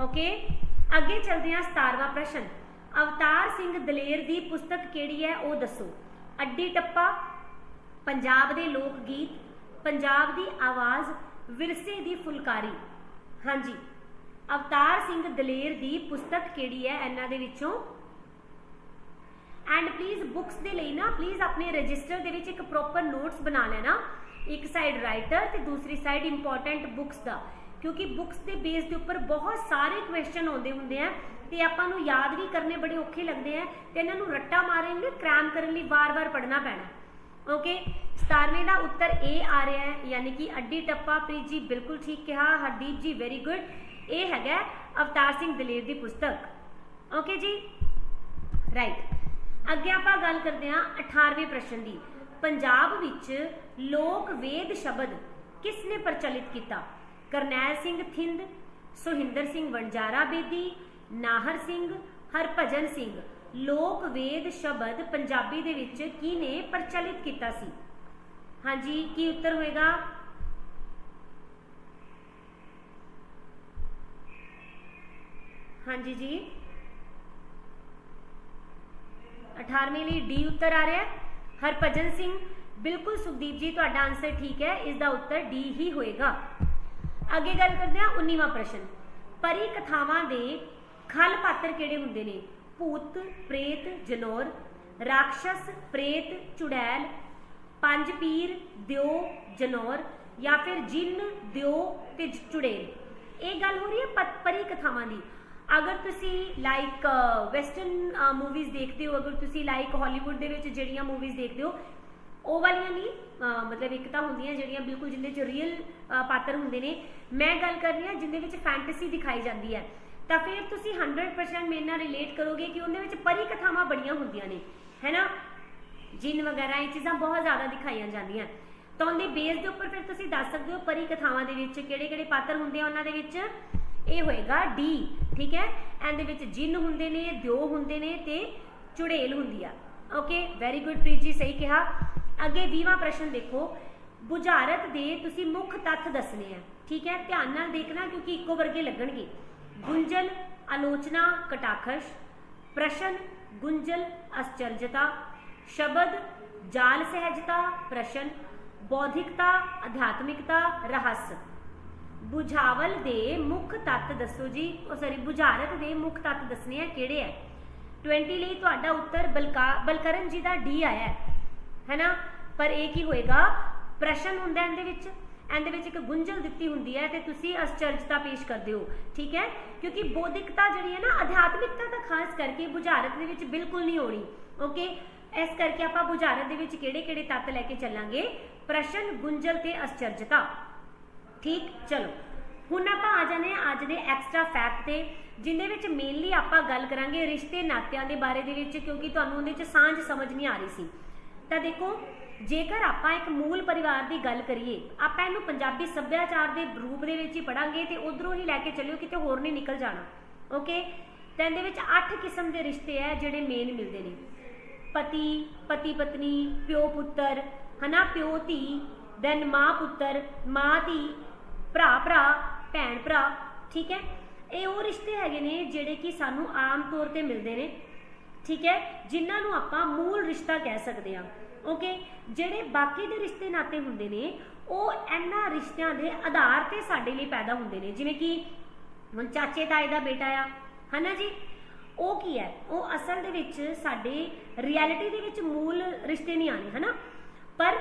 ਓਕੇ ਅੱਗੇ ਚੱਲਦੇ ਹਾਂ 17ਵਾਂ ਪ੍ਰਸ਼ਨ। ਅਵਤਾਰ ਸਿੰਘ ਦਲੇਰ ਦੀ ਪੁਸਤਕ ਕਿਹੜੀ ਹੈ? ਉਹ ਦੱਸੋ। ਅੱਡੀ ਟੱਪਾ, ਪੰਜਾਬ ਦੇ ਲੋਕ ਗੀਤ, ਪੰਜਾਬ ਦੀ ਆਵਾਜ਼, ਵਿਰਸੇ ਦੀ ਫੁਲਕਾਰੀ। ਹਾਂਜੀ। ਅਵਤਾਰ ਸਿੰਘ ਦਲੇਰ ਦੀ ਪੁਸਤਕ ਕਿਹੜੀ ਹੈ? ਇਹਨਾਂ ਦੇ ਵਿੱਚੋਂ ਐਂਡ ਪਲੀਜ਼ ਬੁੱਕਸ ਦੇ ਲਈ ਨਾ ਪਲੀਜ਼ ਆਪਣੇ ਰਜਿਸਟਰ ਦੇ ਵਿੱਚ ਇੱਕ ਪ੍ਰੋਪਰ ਨੋਟਸ ਬਣਾ ਲੈਣਾ। ਇੱਕ ਸਾਈਡ ਰਾਈਟਰ ਤੇ ਦੂਸਰੀ ਸਾਈਡ ਇੰਪੋਰਟੈਂਟ ਬੁੱਕਸ ਦਾ। ਕਿਉਂਕਿ ਬੁੱਕਸ ਦੇ ਬੇਸ ਦੇ ਉੱਪਰ ਬਹੁਤ ਸਾਰੇ ਕੁਐਸਚਨ ਆਉਂਦੇ ਹੁੰਦੇ ਆ ਤੇ ਆਪਾਂ ਨੂੰ ਯਾਦ ਵੀ ਕਰਨੇ ਬੜੇ ਔਖੇ ਲੱਗਦੇ ਆ ਤੇ ਇਹਨਾਂ ਨੂੰ ਰੱਟਾ ਮਾਰੇਂਗੇ ਕ੍ਰੈਮ ਕਰਨ ਲਈ ਵਾਰ-ਵਾਰ ਪੜ੍ਹਨਾ ਪੈਣਾ। ਓਕੇ 17ਵੇਂ ਦਾ ਉੱਤਰ ਏ ਆ ਰਿਹਾ ਹੈ, ਯਾਨੀ ਕਿ ਅੱਡੀ ਟੱਪਾ, ਪ੍ਰੀਤ ਜੀ ਬਿਲਕੁਲ ਠੀਕ ਕਿਹਾ, ਹਰਦੀਪ ਜੀ ਵੈਰੀ ਗੁੱਡ ਇਹ ਹੈਗਾ ਅਵਤਾਰ ਸਿੰਘ ਦਲੇਰ ਦੀ ਪੁਸਤਕ। ਓਕੇ ਜੀ? ਰਾਈਟ ਅੱਗੇ ਆਪਾਂ ਗੱਲ ਕਰਦੇ ਹਾਂ 18ਵੇਂ ਪ੍ਰਸ਼ਨ ਦੀ। ਪੰਜਾਬ ਵਿੱਚ ਲੋਕ ਵੇਦ ਸ਼ਬਦ ਕਿਸ ਨੇ ਪ੍ਰਚਲਿਤ ਕੀਤਾ? ਕਰਨੈਲ ਸਿੰਘ ਥਿੰਦ, ਸੁਹਿੰਦਰ ਸਿੰਘ ਵਣਜਾਰਾ ਬੇਦੀ, ਨਾਹਰ ਸਿੰਘ, ਹਰਭਜਨ ਸਿੰਘ। ਲੋਕ ਵੇਦ ਸ਼ਬਦ ਪੰਜਾਬੀ ਦੇ ਵਿੱਚ ਕੀ ਪ੍ਰਚਲਿਤ ਕੀਤਾ ਸੀ? ਹਾਂਜੀ, ਕੀ ਉੱਤਰ ਹੋਏਗਾ? ਹਾਂਜੀ ਜੀ। 18ਵੇਂ ਲਈ ਡੀ ਉੱਤਰ ਆ ਰਿਹਾ ਹੈ। ਹਰਭਜਨ ਸਿੰਘ, ਬਿਲਕੁਲ ਸੁਖਦੀਪ ਜੀ, ਤੁਹਾਡਾ ਆਨਸਰ ਠੀਕ ਹੈ। ਇਸ ਦਾ ਉੱਤਰ ਡੀ ਹੀ ਹੋਏਗਾ। ਅੱਗੇ ਗੱਲ ਕਰਦੇ ਹਾਂ 19ਵਾਂ ਪ੍ਰਸ਼ਨ। ਪਰੀ ਕਥਾਵਾਂ ਦੇ ਖਲ ਪਾਤਰ ਕਿਹੜੇ ਹੁੰਦੇ ਨੇ? ਭੂਤ, ਪ੍ਰੇਤ, ਜਨੌਰ, ਰਾਖਸ਼ਸ, ਪ੍ਰੇਤ, ਚੁੜੈਲ, ਪੰਜ ਪੀਰ, ਦਿਓ, ਜਨੌਰ ਜਾਂ ਫਿਰ ਜਿੰਨ, ਦਿਓ ਤੇ ਚੁੜੇਲ। ਇਹ ਗੱਲ ਹੋ ਰਹੀ ਹੈ ਪਰੀ ਕਥਾਵਾਂ ਦੀ। ਅਗਰ ਤੁਸੀਂ ਲਾਈਕ ਵੈਸਟਰਨ ਮੂਵੀਜ਼ ਦੇਖਦੇ ਹੋ, ਅਗਰ ਤੁਸੀਂ ਲਾਈਕ ਹਾਲੀਵੁੱਡ ਦੇ ਵਿੱਚ ਜਿਹੜੀਆਂ ਮੂਵੀਜ਼ ਦੇਖਦੇ ਹੋ, ਉਹ ਵਾਲੀਆਂ ਨਹੀਂ ਮਤਲਬ ਇੱਕ ਤਾਂ ਹੁੰਦੀਆਂ ਜਿਹੜੀਆਂ ਬਿਲਕੁਲ ਜਿੰਦੇ ਚ ਰੀਅਲ ਪਾਤਰ ਹੁੰਦੇ ਨੇ। ਮੈਂ ਗੱਲ ਕਰ ਰਹੀ ਹਾਂ ਜਿੰਦੇ ਵਿੱਚ ਫੈਂਟਸੀ ਦਿਖਾਈ ਜਾਂਦੀ ਹੈ। ਤਾਂ ਫਿਰ ਤੁਸੀਂ 100% ਮੇਰੇ ਨਾਲ ਰਿਲੇਟ ਕਰੋਗੇ ਕਿ ਉਹਦੇ ਵਿੱਚ ਪਰੀ ਕਥਾਵਾਂ ਬੜੀਆਂ ਹੁੰਦੀਆਂ ਨੇ ਹੈਨਾ ਜਿੰਨ ਵਗੈਰਾ ਇਹ ਚੀਜ਼ਾਂ ਬਹੁਤ ਜ਼ਿਆਦਾ ਦਿਖਾਈਆਂ ਜਾਂਦੀਆਂ। ਤਾਂ ਉਹਦੇ ਬੇਸ ਦੇ ਉੱਪਰ ਫਿਰ ਤੁਸੀਂ ਦੱਸ ਸਕਦੇ ਹੋ ਪਰੀ ਕਥਾਵਾਂ ਦੇ ਵਿੱਚ ਕਿਹੜੇ ਕਿਹੜੇ ਪਾਤਰ ਹੁੰਦੇ ਆ ਉਹਨਾਂ ਦੇ ਵਿੱਚ? ਇਹ ਹੋਏਗਾ ਡੀ ਠੀਕ ਹੈ? ਇਹਦੇ ਵਿੱਚ ਜਿੰਨ ਹੁੰਦੇ ਨੇ, ਦਿਓ ਹੁੰਦੇ ਨੇ ਤੇ ਚੁੜੇਲ ਹੁੰਦੀ ਆ। ਓਕੇ ਵੈਰੀ ਗੁੱਡ ਪ੍ਰੀਤ ਜੀ, ਸਹੀ ਕਿਹਾ। ਅੱਗੇ 20ਵਾਂ ਪ੍ਰਸ਼ਨ ਦੇਖੋ। ਬੁਝਾਰਤ ਦੇ ਤੁਸੀਂ ਮੁੱਖ ਤੱਥ ਦੱਸਣੇ ਆ, ਠੀਕ ਹੈ? ਧਿਆਨ ਨਾਲ ਦੇਖਣਾ ਕਿਉਂਕਿ ਇੱਕੋ ਵਰਗੇ ਲੱਗਣਗੇ। ਗੁੰਜਲ, ਆਲੋਚਨਾ, ਕਟਾਖਸ਼। ਪ੍ਰਸ਼ਨ, ਗੁੰਜਲ, ਅਸਚਰਜਤਾ। ਸ਼ਬਦ, ਜਾਲ ਸਹਿਜਤਾ। ਪ੍ਰਸ਼ਨ, ਬੌਧਿਕਤਾ, ਅਧਿਆਤਮਿਕਤਾ, ਰਹੱਸ। ਬੁਝਾਵਲ ਦੇ ਮੁੱਖ ਤੱਤ ਦੱਸੋ ਜੀ? ਉਹ ਸੌਰੀ ਬੁਝਾਰਤ ਦੇ ਮੁੱਖ ਤੱਤ ਦੱਸਣੇ ਆ, ਕਿਹੜੇ ਆ? 20 ਲਈ ਤੁਹਾਡਾ ਉੱਤਰ ਬਲਕਾ, ਬਲਕਰਨ ਜੀ ਦਾ ਡੀ ਆਇਆ। ਹੈ ਹੈਨਾ? ਪਰ ਇਹ ਕੀ ਹੋਏਗਾ? ਪ੍ਰਸ਼ਨ ਹੁੰਦਾ ਇਹਦੇ ਵਿੱਚ ਇਹਦੇ ਵਿੱਚ ਇੱਕ ਗੁੰਝਲ ਦਿੱਤੀ ਹੁੰਦੀ ਹੈ ਤੇ ਤੁਸੀਂ ਅਸਚਰਜਤਾ ਪੇਸ਼ ਕਰਦੇ ਹੋ, ਠੀਕ ਹੈ? ਕਿਉਂਕਿ ਬੌਧਿਕਤਾ ਜਿਹੜੀ ਹੈ ਨਾ, ਅਧਿਆਤਮਿਕਤਾ ਤਾਂ ਖਾਸ ਕਰਕੇ ਬੁਝਾਰਤ ਦੇ ਵਿੱਚ ਬਿਲਕੁਲ ਨਹੀਂ ਹੋਣੀ ਓਕੇ ਇਸ ਕਰਕੇ ਆਪਾਂ ਬੁਝਾਰਤ ਦੇ ਵਿੱਚ ਕਿਹੜੇ-ਕਿਹੜੇ ਤੱਤ ਲੈ ਕੇ ਚੱਲਾਂਗੇ? ਪ੍ਰਸ਼ਨ, ਗੁੰਝਲ ਤੇ ਅਸਚਰਜਤਾ। ਠੀਕ, ਚਲੋ। ਹੁਣ ਆਪਾਂ ਆ ਜਾਣੇ ਆ ਅੱਜ ਦੇ ਐਕਸਟਰਾ ਫੈਕਟ ਤੇ, ਜਿੰਦੇ ਵਿੱਚ ਮੇਨਲੀ ਆਪਾਂ ਗੱਲ ਕਰਾਂਗੇ ਰਿਸ਼ਤੇ ਨਾਤਿਆਂ ਦੇ ਬਾਰੇ ਦੇ ਵਿੱਚ, ਕਿਉਂਕਿ ਤੁਹਾਨੂੰ ਉਹਦੇ ਵਿੱਚ ਸਾਂਝ ਸਮਝ ਨਹੀਂ ਆ ਰਹੀ ਸੀ। ਤਾਂ ਦੇਖੋ, ਜੇਕਰ ਆਪਾਂ ਇੱਕ ਮੂਲ ਪਰਿਵਾਰ ਦੀ ਗੱਲ ਕਰੀਏ, ਆਪਾਂ ਇਹਨੂੰ ਪੰਜਾਬੀ ਸੱਭਿਆਚਾਰ ਦੇ ਰੂਪ ਦੇ ਵਿੱਚ ਹੀ ਪੜਾਂਗੇ ਤੇ ਉਧਰੋਂ ਹੀ ਲੈ ਕੇ ਚੱਲਿਓ, ਕਿਤੇ ਹੋਰ ਨਹੀਂ ਨਿਕਲ ਜਾਣਾ। ਓਕੇ ਤਾਂ ਇਹਦੇ ਵਿੱਚ 8 ਕਿਸਮ ਦੇ ਰਿਸ਼ਤੇ ਹੈ ਜਿਹੜੇ ਮੇਨ ਮਿਲਦੇ ਨੇ। ਪਤੀ ਪਤੀ ਪਤਨੀ, ਪਿਓ ਪੁੱਤਰ, ਹਨਾ? ਪਿਓ ਧੀ ਦੈਨ ਮਾਂ ਪੁੱਤਰ, ਮਾਂ ਧੀ ਭਰਾ ਭਰਾ, ਭੈਣ, ਭਰਾ, ਠੀਕ ਹੈ? ਇਹ ਉਹ ਰਿਸ਼ਤੇ ਹੈਗੇ ਨੇ ਜਿਹੜੇ ਕਿ ਸਾਨੂੰ ਆਮ ਤੌਰ ਤੇ ਮਿਲਦੇ ਨੇ, ਠੀਕ ਹੈ? ਜਿਨ੍ਹਾਂ ਨੂੰ ਆਪਾਂ ਮੂਲ ਰਿਸ਼ਤਾ ਕਹਿ ਸਕਦੇ ਹਾਂ ਓਕੇ ਜਿਹੜੇ ਬਾਕੀ ਦੇ ਰਿਸ਼ਤੇ ਨਾਤੇ ਹੁੰਦੇ ਨੇ, ਉਹ ਇਹਨਾਂ ਰਿਸ਼ਤਿਆਂ ਦੇ ਆਧਾਰ ਤੇ ਸਾਡੇ ਲਈ ਪੈਦਾ ਹੁੰਦੇ ਨੇ। ਜਿਵੇਂ ਕਿ ਹੁਣ ਚਾਚੇ, ਤਾਏ ਦਾ ਬੇਟਾ ਆ, ਹਨਾ ਜੀ? ਉਹ ਕੀ ਹੈ? ਉਹ ਅਸਲ ਦੇ ਵਿੱਚ ਸਾਡੇ ਰਿਐਲਿਟੀ ਦੇ ਵਿੱਚ ਮੂਲ ਰਿਸ਼ਤੇ ਨਹੀਂ ਆਣੇ ਹਨਾ? ਪਰ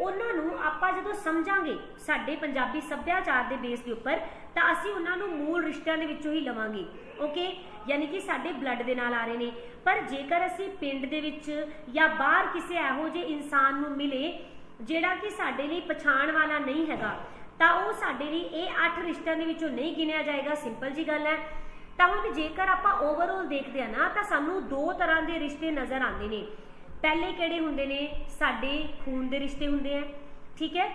ਉਹਨਾਂ ਨੂੰ ਆਪਾਂ ਜਦੋਂ ਸਮਝਾਂਗੇ ਸਾਡੇ ਪੰਜਾਬੀ ਸੱਭਿਆਚਾਰ ਦੇ ਬੇਸ ਦੇ ਉੱਪਰ, ਤਾਂ ਅਸੀਂ ਉਹਨਾਂ ਨੂੰ ਮੂਲ ਰਿਸ਼ਤਿਆਂ ਦੇ ਵਿੱਚੋਂ ਹੀ ਲਵਾਂਗੇ ਓਕੇ ਯਾਨੀ ਕਿ ਸਾਡੇ ਬਲੱਡ ਦੇ ਨਾਲ ਆ ਰਹੇ ਨੇ। ਪਰ ਜੇਕਰ ਅਸੀਂ ਪਿੰਡ ਦੇ ਵਿੱਚ ਜਾਂ ਬਾਹਰ ਕਿਸੇ ਇਹੋ ਜਿਹੇ ਇਨਸਾਨ ਨੂੰ ਮਿਲੇ, ਜਿਹੜਾ ਕਿ ਸਾਡੇ ਲਈ ਪਛਾਣ ਵਾਲਾ ਨਹੀਂ ਹੈਗਾ, ਤਾਂ ਉਹ ਸਾਡੇ ਲਈ ਇਹ ਅੱਠ ਰਿਸ਼ਤਿਆਂ ਦੇ ਵਿੱਚੋਂ ਨਹੀਂ ਗਿਣਿਆ ਜਾਏਗਾ। ਸਿੰਪਲ ਜੀ ਗੱਲ ਹੈ। ਤਾਂ ਹੁਣ ਜੇਕਰ ਆਪਾਂ ਓਵਰਆਲ ਦੇਖਦੇ ਆ ਨਾ, ਤਾਂ ਸਾਨੂੰ ਦੋ ਤਰ੍ਹਾਂ ਦੇ ਰਿਸ਼ਤੇ ਨਜ਼ਰ ਆਉਂਦੇ ਨੇ। ਪਹਿਲੇ ਕਿਹੜੇ ਹੁੰਦੇ ਨੇ? ਸਾਡੇ ਖੂਨ ਦੇ ਰਿਸ਼ਤੇ ਹੁੰਦੇ ਆ। ਠੀਕ ਹੈ?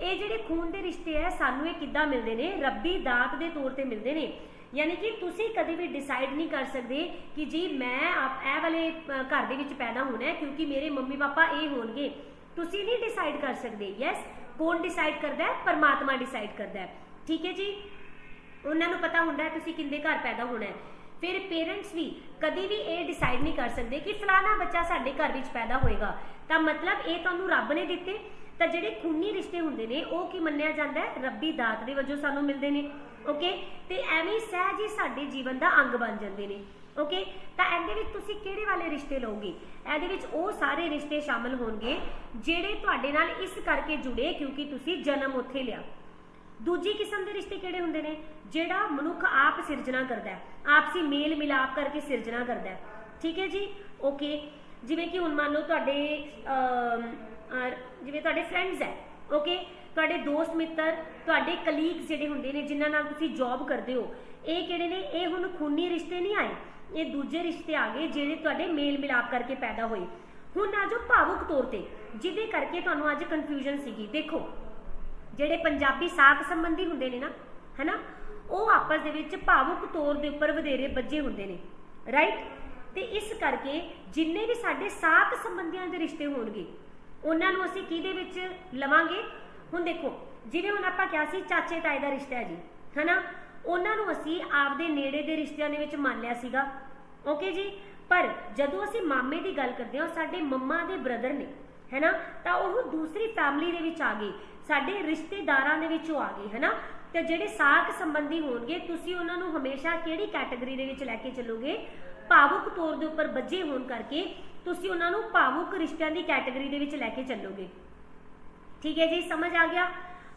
ਇਹ ਜਿਹੜੇ ਖੂਨ ਦੇ ਰਿਸ਼ਤੇ ਆ, ਸਾਨੂੰ ਇਹ ਕਿੱਦਾਂ ਮਿਲਦੇ ਨੇ? ਰੱਬੀ ਦਾਤ ਦੇ ਤੌਰ ਤੇ ਮਿਲਦੇ ਨੇ। ਯਾਨੀ ਕਿ ਤੁਸੀਂ ਕਦੇ ਵੀ ਡਿਸਾਈਡ ਨਹੀਂ ਕਰ ਸਕਦੇ ਕਿ ਜੀ ਮੈਂ ਆਪ ਇਹ ਵਾਲੇ ਘਰ ਦੇ ਵਿੱਚ ਪੈਦਾ ਹੋਣਾ ਹੈ ਕਿਉਂਕਿ ਮੇਰੇ ਮੰਮੀ ਪਾਪਾ ਇਹ ਹੋਣਗੇ। ਤੁਸੀਂ ਨਹੀਂ ਡਿਸਾਈਡ ਕਰ ਸਕਦੇ। ਯੈਸ ਕੌਣ ਡਿਸਾਈਡ ਕਰਦਾ ਹੈ? ਪਰਮਾਤਮਾ ਡਿਸਾਈਡ ਕਰਦਾ ਹੈ। ਠੀਕ ਹੈ ਜੀ? ਉਹਨਾਂ ਨੂੰ ਪਤਾ ਹੁੰਦਾ ਹੈ ਤੁਸੀਂ ਕਿੰਦੇ ਘਰ ਪੈਦਾ ਹੋਣਾ ਹੈ। ਫਿਰ ਪੇਰੈਂਟਸ ਵੀ ਕਦੀ ਵੀ ਇਹ ਡਿਸਾਈਡ ਨਹੀਂ ਕਰ ਸਕਦੇ ਕਿ ਫਲਾਣਾ ਬੱਚਾ ਸਾਡੇ ਘਰ ਵਿੱਚ ਪੈਦਾ ਹੋਏਗਾ। ਤਾਂ ਮਤਲਬ ਇਹ ਤੁਹਾਨੂੰ ਰੱਬ ਨੇ ਦਿੱਤੇ। ਤਾਂ ਜਿਹੜੇ ਖੂਨੀ ਰਿਸ਼ਤੇ ਹੁੰਦੇ ਨੇ, ਉਹ ਕੀ ਮੰਨਿਆ ਜਾਂਦਾ ਹੈ? ਰੱਬੀ ਦਾਤ ਦੇ ਵਜੋਂ ਸਾਨੂੰ ਮਿਲਦੇ ਨੇ। ਓਕੇ ਤੇ ਐਵੇਂ ਹੀ ਸਹਿਜ ਹੀ ਸਾਡੇ ਜੀਵਨ ਦਾ ਅੰਗ ਬਣ ਜਾਂਦੇ ਨੇ। ਓਕੇ ਤਾਂ ਇਹਦੇ ਵਿੱਚ ਤੁਸੀਂ ਕਿਹੜੇ ਵਾਲੇ ਰਿਸ਼ਤੇ ਲਓਗੇ? ਇਹਦੇ ਵਿੱਚ ਉਹ ਸਾਰੇ ਰਿਸ਼ਤੇ ਸ਼ਾਮਲ ਹੋਣਗੇ ਜਿਹੜੇ ਤੁਹਾਡੇ ਨਾਲ ਇਸ ਕਰਕੇ ਜੁੜੇ ਕਿਉਂਕਿ ਤੁਸੀਂ ਜਨਮ ਉੱਥੇ ਲਿਆ। ਦੂਜੀ ਕਿਸਮ ਦੇ ਰਿਸ਼ਤੇ ਕਿਹੜੇ ਹੁੰਦੇ ਨੇ? ਜਿਹੜਾ ਮਨੁੱਖ ਆਪ ਸਿਰਜਣਾ ਕਰਦਾ ਹੈ। ਆਪਸੀ ਮੇਲ ਮਿਲਾਪ ਕਰਕੇ ਸਿਰਜਣਾ ਕਰਦਾ ਹੈ। ਠੀਕ ਹੈ ਜੀ? ਓਕੇ ਜਿਵੇਂ ਕਿ ਹੁਣ ਮੰਨ ਲਓ ਤੁਹਾਡੇ ਅਮ, ਜਿਵੇਂ ਤੁਹਾਡੇ ਫਰੈਂਡਸ ਹੈ। ਓਕੇ ਤੁਹਾਡੇ ਦੋਸਤ ਮਿੱਤਰ ਤੁਹਾਡੇ ਕਲੀਗਸ ਜਿਹੜੇ ਹੁੰਦੇ ਨੇ ਜਿਨ੍ਹਾਂ ਨਾਲ ਤੁਸੀਂ ਜੌਬ ਕਰਦੇ ਹੋ ਇਹ ਕਿਹੜੇ ਨੇ? ਇਹ ਹੁਣ ਖੂਨੀ ਰਿਸ਼ਤੇ ਨਹੀਂ ਆਏ। ਇਹ ਦੂਜੇ ਰਿਸ਼ਤੇ ਆ ਗਏ ਜਿਹੜੇ ਤੁਹਾਡੇ ਮੇਲ ਮਿਲਾਪ ਕਰਕੇ ਪੈਦਾ ਹੋਏ। ਹੁਣ ਆ ਜੋ ਭਾਵੁਕ ਤੌਰ ਤੇ ਜਿਹਦੇ ਕਰਕੇ ਤੁਹਾਨੂੰ ਅੱਜ ਕਨਫਿਊਜ਼ਨ ਸੀਗੀ। ਦੇਖੋ ਜਿਹੜੇ ਪੰਜਾਬੀ ਸਾਖ ਸੰਬੰਧੀ ਹੁੰਦੇ ਨੇ ਨਾ, ਹੈਨਾ, ਉਹ ਆਪਸ ਦੇ ਵਿੱਚ ਭਾਵੁਕ ਤੌਰ ਦੇ ਉੱਪਰ ਵਧੇਰੇ ਬੱਝੇ ਹੁੰਦੇ ਨੇ ਰਾਈਟ ਤੇ ਇਸ ਕਰਕੇ ਜਿੰਨੇ ਵੀ ਸਾਡੇ ਸਾਖ ਸੰਬੰਧੀਆਂ ਦੇ ਰਿਸ਼ਤੇ ਹੋਣਗੇ, ਉਹਨਾਂ ਨੂੰ ਅਸੀਂ ਕਿਹਦੇ ਵਿੱਚ ਲਵਾਂਗੇ? ਹੁਣ ਦੇਖੋ, ਜਿਵੇਂ ਹੁਣ ਆਪਾਂ ਕਿਹਾ ਸੀ ਚਾਚੇ ਤਾਏ ਦਾ ਰਿਸ਼ਤਾ ਹੈ ਜੀ, ਹੈਨਾ, ਉਹਨਾਂ ਨੂੰ ਅਸੀਂ ਆਪਦੇ ਨੇੜੇ ਦੇ ਰਿਸ਼ਤਿਆਂ ਦੇ ਵਿੱਚ ਮੰਨ ਲਿਆ ਸੀਗਾ ਓਕੇ ਜੀ? ਪਰ ਜਦੋਂ ਅਸੀਂ ਮਾਮੇ ਦੀ ਗੱਲ ਕਰਦੇ ਹਾਂ, ਉਹ ਸਾਡੇ ਮੰਮਾ ਦੇ ਬ੍ਰਦਰ ਨੇ। ਹੈਨਾ? ਤਾਂ ਉਹ ਦੂਸਰੀ ਫੈਮਿਲੀ ਦੇ ਵਿੱਚ ਆ ਗਏ ਸਾਡੇ ਰਿਸ਼ਤੇਦਾਰਾਂ ਦੇ ਵਿੱਚੋਂ ਆ ਗਏ ਹੈਨਾ? ਤੇ ਜਿਹੜੇ ਸਾਕ ਸੰਬੰਧੀ ਹੋਣਗੇ, ਤੁਸੀਂ ਉਹਨਾਂ ਨੂੰ ਹਮੇਸ਼ਾ ਕਿਹੜੀ ਕੈਟਾਗਰੀ ਦੇ ਵਿੱਚ ਲੈ ਕੇ ਚੱਲੋਗੇ? ਭਾਵੁਕ ਤੌਰ ਦੇ ਉੱਪਰ ਬੱਝੇ ਹੋਣ ਕਰਕੇ ਤੁਸੀਂ ਉਹਨਾਂ ਨੂੰ ਭਾਵੁਕ ਰਿਸ਼ਤਿਆਂ ਦੀ ਕੈਟਾਗਰੀ ਦੇ ਵਿੱਚ ਲੈ ਕੇ ਚੱਲੋਗੇ। ਠੀਕ ਹੈ ਜੀ? ਸਮਝ ਆ ਗਿਆ?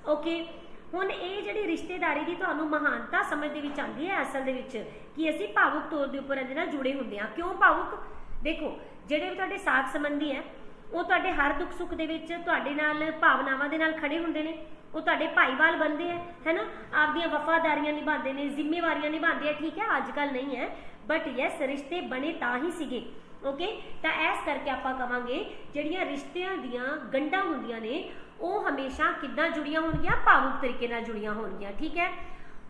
ਓਕੇ ਹੁਣ ਇਹ ਜਿਹੜੀ ਰਿਸ਼ਤੇਦਾਰੀ ਦੀ ਤੁਹਾਨੂੰ ਮਹਾਨਤਾ ਸਮਝ ਦੇ ਵਿੱਚ ਆਉਂਦੀ ਹੈ ਅਸਲ ਦੇ ਵਿੱਚ, ਕਿ ਅਸੀਂ ਭਾਵੁਕ ਤੌਰ ਦੇ ਉੱਪਰ ਇਹਦੇ ਨਾਲ ਜੁੜੇ ਹੁੰਦੇ ਹਾਂ। ਕਿਉਂ ਭਾਵੁਕ? ਦੇਖੋ, ਜਿਹੜੇ ਵੀ ਤੁਹਾਡੇ ਸਾਥ ਸੰਬੰਧੀ ਹੈ ਉਹ ਤੁਹਾਡੇ ਹਰ ਦੁੱਖ ਸੁੱਖ ਦੇ ਵਿੱਚ ਤੁਹਾਡੇ ਨਾਲ, ਭਾਵਨਾਵਾਂ ਦੇ ਨਾਲ ਖੜੇ ਹੁੰਦੇ ਨੇ। ਉਹ ਤੁਹਾਡੇ ਭਾਈਵਾਲ ਬੰਦੇ ਹੈ ਹੈਨਾ? ਆਪਦੀਆਂ ਵਫਾਦਾਰੀਆਂ ਨਿਭਾਉਂਦੇ ਨੇ, ਜ਼ਿੰਮੇਵਾਰੀਆਂ ਨਿਭਾਉਂਦੇ ਆ ਠੀਕ ਹੈ ਅੱਜ ਕੱਲ ਨਹੀਂ ਹੈ ਬਟ ਯੈਸ ਰਿਸ਼ਤੇ ਬਣੇ ਤਾਂ ਹੀ ਸੀਗੇ ਓਕੇ ਤਾਂ ਐਸ ਕਰਕੇ ਆਪਾਂ ਕਵਾਂਗੇ, ਜਿਹੜੀਆਂ ਰਿਸ਼ਤਿਆਂ ਦੀਆਂ ਗੰਢਾਂ ਹੁੰਦੀਆਂ ਨੇ, ਉਹ ਹਮੇਸ਼ਾ ਕਿੱਦਾਂ ਜੁੜੀਆਂ ਹੋਣਗੀਆਂ? ਭਾਵੁਕ ਤਰੀਕੇ ਨਾਲ ਜੁੜੀਆਂ ਹੋਣਗੀਆਂ, ਠੀਕ ਹੈ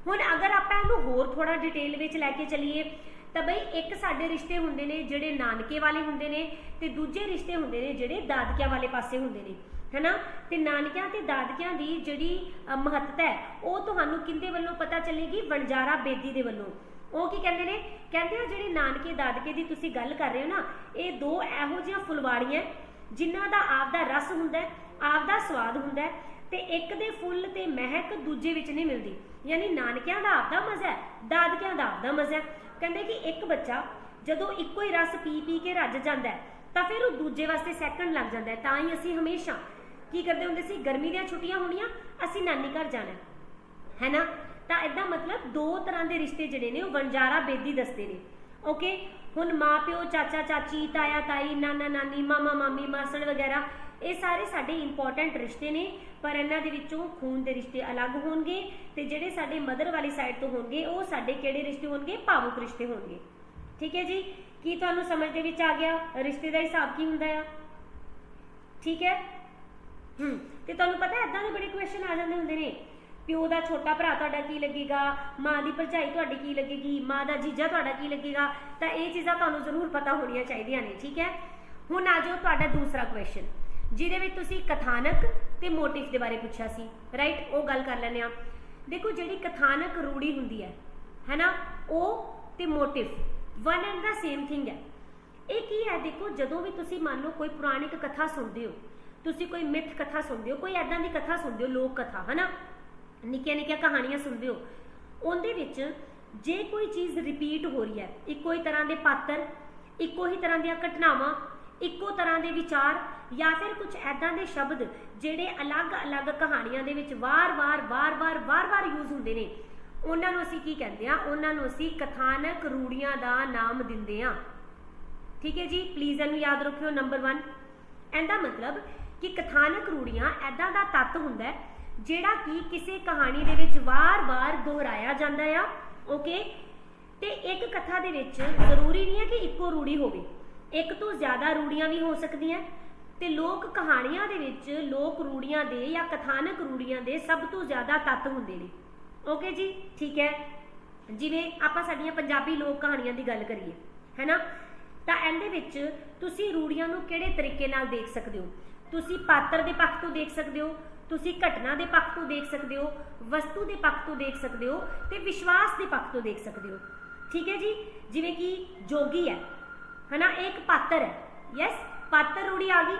ਹੁਣ ਅਗਰ ਆਪਾਂ ਇਹਨੂੰ ਹੋਰ ਥੋੜਾ ਡਿਟੇਲ ਵਿੱਚ ਲੈ ਕੇ ਚੱਲੀਏ ਤਾਂ ਬਈ ਇੱਕ ਸਾਡੇ ਰਿਸ਼ਤੇ ਹੁੰਦੇ ਨੇ ਜਿਹੜੇ ਨਾਨਕੇ ਵਾਲੇ ਹੁੰਦੇ ਨੇ ਤੇ ਦੂਜੇ ਰਿਸ਼ਤੇ ਹੁੰਦੇ ਨੇ ਜਿਹੜੇ ਦਾਦਕਿਆਂ ਵਾਲੇ ਪਾਸੇ ਹੁੰਦੇ ਨੇ, ਹੈਨਾ? ਤੇ ਨਾਨਕਿਆਂ ਤੇ ਦਾਦਕਿਆਂ ਦੀ ਜਿਹੜੀ ਮਹੱਤਤਾ ਹੈ, ਉਹ ਤੁਹਾਨੂੰ ਕਿੰਦੇ ਵੱਲੋਂ ਪਤਾ ਚੱਲੇਗੀ? ਵਣਜਾਰਾ ਬੇਦੀ ਦੇ ਵੱਲੋਂ। ਉਹ ਕੀ ਕਹਿੰਦੇ ਨੇ? ਕਹਿੰਦੇ ਆ ਜਿਹੜੇ ਨਾਨਕੇ ਦਾਦਕੇ ਦੀ ਤੁਸੀਂ ਗੱਲ ਕਰ ਰਹੇ ਹੋ ਨਾ, ਇਹ ਦੋ ਇਹੋ ਜਿਹੀਆਂ ਫੁਲਵਾੜੀਆਂ ਜਿਨ੍ਹਾਂ ਦਾ ਆਪਦਾ ਰਸ ਹੁੰਦਾ ਹੈ, ਆਪਦਾ ਸਵਾਦ ਹੁੰਦਾ ਹੈ ਤੇ ਇੱਕ ਦੇ ਫੁੱਲ ਤੇ ਮਹਿਕ ਦੂਜੇ ਵਿੱਚ ਨਹੀਂ ਮਿਲਦੀ। ਯਾਨੀ ਨਾਨਕਿਆਂ ਦਾ ਆਪਦਾ ਮਜ਼ਾ ਹੈ, ਦਾਦਕਿਆਂ ਦਾ ਆਪਦਾ ਮਜ਼ਾ ਕਹਿੰਦੇ ਕਿ ਇੱਕ ਬੱਚਾ ਜਦੋਂ ਇੱਕੋ ਹੀ ਰਸ ਪੀ ਪੀ ਕੇ ਰੱਜ ਜਾਂਦਾ ਹੈ, ਤਾਂ ਫਿਰ ਉਹ ਦੂਜੇ ਵਾਸਤੇ ਸੈਕਿੰਡ ਲੱਗ ਜਾਂਦਾ ਹੈ। ਤਾਂ ਹੀ ਅਸੀਂ ਹਮੇਸ਼ਾ ਕੀ ਕਰਦੇ ਹੁੰਦੇ ਸੀ, ਗਰਮੀ ਦੀਆਂ ਛੁੱਟੀਆਂ ਹੋਣੀਆਂ, ਅਸੀਂ ਨਾਨੀ ਘਰ ਜਾਣਾ ਹੈ। ਹੈਨਾ ਤਾਂ ਇਦਾਂ ਮਤਲਬ ਦੋ ਤਰ੍ਹਾਂ ਦੇ ਰਿਸ਼ਤੇ ਜਿਹੜੇ ਨੇ, ਉਹ ਵਣਜਾਰਾ ਬੇਦੀ ਦੱਸਦੇ ਨੇ। ਓਕੇ ਹੁਣ ਮਾਪਿਓ ਚਾਚਾ ਚਾਚੀ ਤਾਇਆ ਤਾਈ ਨਾਨਾ ਨਾਨੀ ਮਾਮਾ ਮਾਮੀ ਮਾਸੜ ਵਗੈਰਾ ਇਹ ਸਾਰੇ ਸਾਡੇ ਇੰਪੋਰਟੈਂਟ ਰਿਸ਼ਤੇ ਨੇ, ਪਰ ਇਹਨਾਂ ਦੇ ਵਿੱਚੋਂ ਖੂਨ ਦੇ ਰਿਸ਼ਤੇ ਅਲੱਗ ਹੋਣਗੇ ਤੇ ਜਿਹੜੇ ਸਾਡੇ ਮਦਰ ਵਾਲੀ ਸਾਈਡ ਤੋਂ ਹੋਣਗੇ, ਉਹ ਸਾਡੇ ਕਿਹੜੇ ਰਿਸ਼ਤੇ ਹੋਣਗੇ? ਭਾਵੁਕ ਰਿਸ਼ਤੇ ਹੋਣਗੇ। ਠੀਕ ਹੈ ਜੀ? ਕੀ ਤੁਹਾਨੂੰ ਸਮਝ ਦੇ ਵਿੱਚ ਆ ਗਿਆ? ਰਿਸ਼ਤੇ ਦਾ ਹਿਸਾਬ ਕੀ ਹੁੰਦਾ ਆ? ਠੀਕ ਹੈ? ਹੂੰ, ਤੇ ਤੁਹਾਨੂੰ ਪਤਾ ਐਦਾਂ ਦੇ ਬੜੇ ਕੁਐਸਚਨ ਆ ਜਾਂਦੇ ਹੁੰਦੇ ਨੇ। ਪਿਓ ਦਾ ਛੋਟਾ ਭਰਾ ਤੁਹਾਡਾ ਕੀ ਲੱਗੇਗਾ? ਮਾਂ ਦੀ ਭਰਜਾਈ ਤੁਹਾਡੀ ਕੀ ਲੱਗੇਗੀ? ਮਾਂ ਦਾ ਜੀਜਾ ਤੁਹਾਡਾ ਕੀ ਲੱਗੇਗਾ? ਤਾਂ ਇਹ ਚੀਜ਼ਾਂ ਤੁਹਾਨੂੰ ਜ਼ਰੂਰ ਪਤਾ ਹੋਣੀਆਂ ਚਾਹੀਦੀਆਂ ਨੇ, ਠੀਕ ਹੈ? ਹੁਣ ਆ ਜਾਓ ਤੁਹਾਡਾ ਦੂਸਰਾ ਕੁਐਸਚਨ ਜਿਹਦੇ ਵਿੱਚ ਤੁਸੀਂ ਕਥਾਨਕ ਤੇ ਮੋਟਿਵ ਦੇ ਬਾਰੇ ਪੁੱਛਿਆ ਸੀ ਰਾਈਟ ਉਹ ਗੱਲ ਕਰ ਲੈਂਦੇ ਆ ਦੇਖੋ, ਜਿਹੜੀ ਕਥਾਨਕ ਰੂੜੀ ਹੁੰਦੀ ਹੈ, ਹੈਨਾ? ਉਹ ਤੇ motive one and the same thing ਹੈ। ਇਹ ਕੀ ਹੈ? ਦੇਖੋ, ਜਦੋਂ ਵੀ ਤੁਸੀਂ ਮੰਨ ਲਓ ਕੋਈ ਪੁਰਾਣਿਕ ਕਥਾ ਸੁਣਦੇ ਹੋ, ਤੁਸੀਂ ਕੋਈ ਮਿੱਥ ਕਥਾ ਸੁਣਦੇ ਹੋ, ਕੋਈ ਐਦਾਂ ਦੀ ਕਥਾ ਸੁਣਦੇ ਹੋ, ਲੋਕ ਕਥਾ, ਹਨਾ? ਨਿੱਕੀਆਂ ਨਿੱਕੀਆਂ ਕਹਾਣੀਆਂ ਸੁਣਦੇ ਹੋ, ਉਹਦੇ ਵਿੱਚ ਜੇ ਕੋਈ ਚੀਜ਼ ਰਿਪੀਟ ਹੋ ਰਹੀ ਹੈ, ਇੱਕੋ ਹੀ ਤਰ੍ਹਾਂ ਦੇ ਪਾਤਰ, ਇੱਕੋ ਹੀ ਤਰ੍ਹਾਂ ਦੀਆਂ ਘਟਨਾਵਾਂ ਇੱਕੋ ਤਰ੍ਹਾਂ ਦੇ ਵਿਚਾਰ ਜਾਂ ਫਿਰ ਕੁਝ ਐਦਾਂ ਦੇ ਸ਼ਬਦ ਜਿਹੜੇ ਅਲੱਗ-ਅਲੱਗ ਕਹਾਣੀਆਂ ਦੇ ਵਿੱਚ ਵਾਰ-ਵਾਰ ਵਾਰ-ਵਾਰ ਵਾਰ-ਵਾਰ ਯੂਜ਼ ਹੁੰਦੇ ਨੇ। ਉਹਨਾਂ ਨੂੰ ਅਸੀਂ ਕੀ ਕਹਿੰਦੇ ਆ ਉਹਨਾਂ ਨੂੰ ਅਸੀਂ ਕਥਾਨਕ ਰੂੜੀਆਂ ਦਾ ਨਾਮ ਦਿੰਦੇ ਆ ਠੀਕ ਹੈ ਜੀ? ਪਲੀਜ਼ ਇਹਨੂੰ ਯਾਦ ਰੱਖਿਓ ਨੰਬਰ 1 ਇਹਦਾ ਮਤਲਬ ਕਿ ਕਥਾਨਕ ਰੂੜੀਆਂ ਐਦਾਂ ਦਾ ਤੱਤ ਹੁੰਦਾ ਜਿਹੜਾ ਕਿ ਕਿਸੇ ਕਹਾਣੀ ਦੇ ਵਿੱਚ ਵਾਰ-ਵਾਰ ਦੁਹਰਾਇਆ ਜਾਂਦਾ ਆ। ਓਕੇ ਤੇ ਇੱਕ ਕਥਾ ਦੇ ਵਿੱਚ ਜ਼ਰੂਰੀ ਨਹੀਂ ਹੈ ਕਿ ਇੱਕੋ ਰੂੜੀ ਹੋਵੇ। ਇੱਕ ਤੋਂ ਜ਼ਿਆਦਾ ਰੂੜੀਆਂ ਵੀ ਹੋ ਸਕਦੀਆਂ ਤੇ ਲੋਕ ਕਹਾਣੀਆਂ ਦੇ ਵਿੱਚ ਲੋਕ ਰੂੜੀਆਂ ਦੇ ਜਾਂ ਕਥਾਨਕ ਰੂੜੀਆਂ ਦੇ ਸਭ ਤੋਂ ਜ਼ਿਆਦਾ ਤੱਤ ਹੁੰਦੇ ਨੇ। ਓਕੇ ਜੀ? ਠੀਕ ਹੈ? ਜਿਵੇਂ ਆਪਾਂ ਸਾਡੀਆਂ ਪੰਜਾਬੀ ਲੋਕ ਕਹਾਣੀਆਂ ਦੀ ਗੱਲ ਕਰੀਏ, ਹੈਨਾ? ਤਾਂ ਇਹਦੇ ਵਿੱਚ ਤੁਸੀਂ ਰੂੜੀਆਂ ਨੂੰ ਕਿਹੜੇ ਤਰੀਕੇ ਨਾਲ ਦੇਖ ਸਕਦੇ ਹੋ? ਤੁਸੀਂ ਪਾਤਰ ਦੇ ਪੱਖ ਤੋਂ ਦੇਖ ਸਕਦੇ ਹੋ, ਤੁਸੀਂ ਘਟਨਾ ਦੇ ਪੱਖ ਤੋਂ ਦੇਖ ਸਕਦੇ ਹੋ, ਵਸਤੂ ਦੇ ਪੱਖ ਤੋਂ ਦੇਖ ਸਕਦੇ ਹੋ ਤੇ ਵਿਸ਼ਵਾਸ ਦੇ ਪੱਖ ਤੋਂ ਦੇਖ ਸਕਦੇ ਹੋ। ਠੀਕ ਹੈ ਜੀ? ਜਿਵੇਂ ਕਿ ਜੋਗੀ ਹੈ। ਹਨਾ, ਇਹ ਇੱਕ ਪਾਤਰ ਹੈ। ਯੈਸ ਪਾਤਰ ਰੂੜੀ ਆ ਗਈ।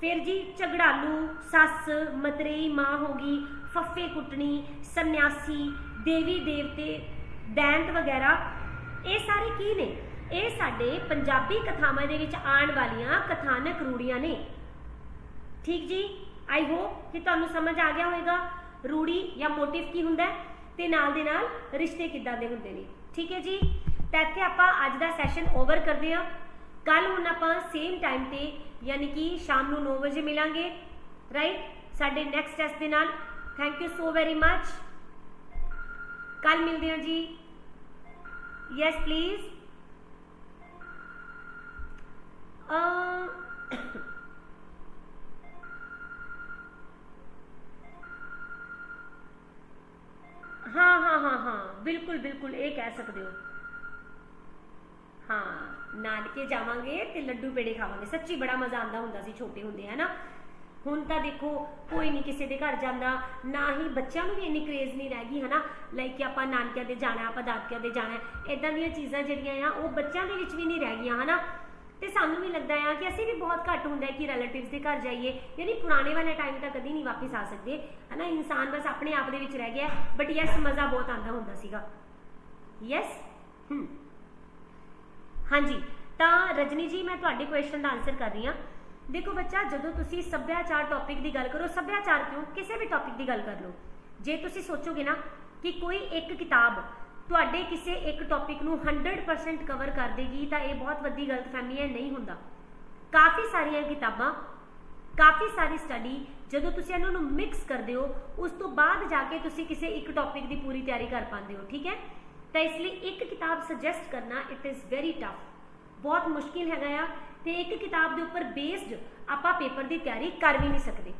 ਫਿਰ ਜੀ ਝਗੜਾਲੂ, ਸੱਸ ਮਤਰੇਈ ਮਾਂ ਹੋ ਗਈ, ਫੱਫੇ ਕੁੱਟਣੀ, ਸੰਨਿਆਸੀ, ਦੇਵੀ ਦੇਵਤੇ, ਦੈਂਤ ਵਗੈਰਾ। ਇਹ ਸਾਰੇ ਕੀ ਨੇ? ਇਹ ਸਾਡੇ ਪੰਜਾਬੀ ਕਥਾਵਾਂ ਦੇ ਵਿੱਚ ਆਉਣ ਵਾਲੀਆਂ ਕਥਾਨਕ ਰੂੜੀਆਂ ਨੇ। ਠੀਕ ਜੀ? ਆਈ ਹੋਪ ਕਿ ਤੁਹਾਨੂੰ ਸਮਝ ਆ ਗਿਆ ਹੋਵੇਗਾ। ਰੂੜੀ ਜਾਂ ਮੋਟਿਵ ਕੀ ਹੁੰਦਾ ਹੈ ਤੇ ਨਾਲ ਦੇ ਨਾਲ ਰਿਸ਼ਤੇ ਕਿੱਦਾਂ ਦੇ ਹੁੰਦੇ ਨੇ। ਠੀਕ ਹੈ ਜੀ? ਤਾਂ ਇੱਥੇ ਆਪਾਂ ਅੱਜ ਦਾ ਸੈਸ਼ਨ ਓਵਰ ਕਰਦੇ ਹਾਂ। ਕੱਲ ਹੁਣ ਆਪਾਂ ਸੇਮ ਟਾਈਮ ਤੇ ਯਾਨੀ ਕਿ ਸ਼ਾਮ ਨੂੰ 9 ਵਜੇ ਮਿਲਾਂਗੇ ਰਾਈਟ ਸਾਡੇ ਨੈਕਸਟ ਟੈਸਟ ਦੇ ਨਾਲ। Thank you so very much ਕੱਲ ਮਿਲਦੇ ਹਾਂ ਜੀ। ਯੈਸ ਪਲੀਜ਼ ਅ ਹਾਂ ਹਾਂ ਹਾਂ ਹਾਂ। ਬਿਲਕੁਲ ਬਿਲਕੁਲ, ਇਹ ਕਹਿ ਸਕਦੇ ਹੋ। ਹਾਂ, ਨਾਨਕੇ ਜਾਵਾਂਗੇ ਤੇ ਲੱਡੂ ਪੇੜੇ ਖਾਵਾਂਗੇ। ਸੱਚੀ ਬੜਾ ਮਜ਼ਾ ਆਉਂਦਾ ਹੁੰਦਾ ਸੀ ਛੋਟੇ ਹੁੰਦੇ ਹੈ ਨਾ ਹੁਣ ਤਾਂ ਦੇਖੋ, ਕੋਈ ਨਹੀਂ ਕਿਸੇ ਦੇ ਘਰ ਜਾਂਦਾ, ਨਾ ਹੀ ਬੱਚਿਆਂ ਨੂੰ ਵੀ ਇੰਨੀ ਕ੍ਰੇਜ਼ ਨਹੀਂ ਰਹਿ ਗਈ, ਹਨਾ? ਲਾਈਕ ਕਿ ਆਪਾਂ ਨਾਨਕਿਆਂ ਦੇ ਜਾਣਾ, ਆਪਾਂ ਦਾਦਕਿਆਂ ਦੇ ਜਾਣਾ ਇਦਾਂ ਦੀਆਂ ਚੀਜ਼ਾਂ ਜਿਹੜੀਆਂ ਆ, ਉਹ ਬੱਚਿਆਂ ਦੇ ਵਿੱਚ ਵੀ ਨਹੀਂ ਰਹਿ ਗਈਆਂ, ਹਨਾ? ਤੇ ਸਾਨੂੰ ਵੀ ਲੱਗਦਾ ਆ ਕਿ ਅਸੀਂ ਵੀ ਬਹੁਤ ਘੱਟ ਹੁੰਦਾ ਕਿ ਰਿਲੇਟਿਵਸ ਦੇ ਘਰ ਜਾਈਏ। ਯਾਨੀ ਪੁਰਾਣੇ ਵਾਲੇ ਟਾਈਮ ਤਾਂ ਕਦੀ ਨਹੀਂ ਵਾਪਸ ਆ ਸਕਦੇ, ਹਨਾ? ਇਨਸਾਨ ਬਸ ਆਪਣੇ ਆਪ ਦੇ ਵਿੱਚ ਰਹਿ ਗਿਆ ਬਟ ਯੈਸ ਮਜ਼ਾ ਬਹੁਤ ਆਉਂਦਾ ਹੁੰਦਾ ਸੀਗਾ। ਯੈਸ ਹਮ ਹਾਂਜੀ, ਤਾਂ ਰਜਨੀ ਜੀ, ਮੈਂ ਤੁਹਾਡੇ ਕੁਐਸਚਨ ਦਾ ਆਨਸਰ ਕਰ ਰਹੀ ਹਾਂ। ਦੇਖੋ ਬੱਚਾ, ਜਦੋਂ ਤੁਸੀਂ ਸੱਭਿਆਚਾਰ ਟੌਪਿਕ ਦੀ ਗੱਲ ਕਰੋ, ਸੱਭਿਆਚਾਰ ਕਿਉਂ? ਕਿਸੇ ਵੀ ਟੌਪਿਕ ਦੀ ਗੱਲ ਕਰ ਲਓ। ਜੇ ਤੁਸੀਂ ਸੋਚੋਗੇ ਨਾ ਕਿ ਕੋਈ ਇੱਕ ਕਿਤਾਬ ਤੁਹਾਡੇ ਕਿਸੇ ਇੱਕ ਟੌਪਿਕ ਨੂੰ 100% ਕਵਰ ਕਰ ਦੇਗੀ, ਤਾਂ ਇਹ ਬਹੁਤ ਵੱਡੀ ਗਲਤਫਹਿਮੀ ਹੈ, ਨਹੀਂ ਹੁੰਦਾ। ਕਾਫੀ ਸਾਰੀਆਂ ਕਿਤਾਬਾਂ, ਕਾਫੀ ਸਾਰੀ ਸਟੱਡੀ ਜਦੋਂ ਤੁਸੀਂ ਇਹਨਾਂ ਨੂੰ ਮਿਕਸ ਕਰਦੇ ਹੋ, ਉਸ ਤੋਂ ਬਾਅਦ ਜਾ ਕੇ ਤੁਸੀਂ ਕਿਸੇ ਇੱਕ ਟੌਪਿਕ ਦੀ ਪੂਰੀ ਤਿਆਰੀ ਕਰ ਪਾਉਂਦੇ ਹੋ, ਠੀਕ ਹੈ? ਤਾਂ ਇਸ ਲਈ ਇੱਕ ਕਿਤਾਬ ਸੁਜੈਸਟ ਕਰਨਾ ਇਟ ਇਜ਼ ਵੈਰੀ ਟਫ ਬਹੁਤ ਮੁਸ਼ਕਿਲ ਹੈਗਾ ਆ ਤੇ ਇੱਕ ਕਿਤਾਬ ਦੇ ਉੱਪਰ ਬੇਸਡ ਆਪਾਂ ਪੇਪਰ ਦੀ ਤਿਆਰੀ ਕਰ ਵੀ ਨਹੀਂ ਸਕਦੇ।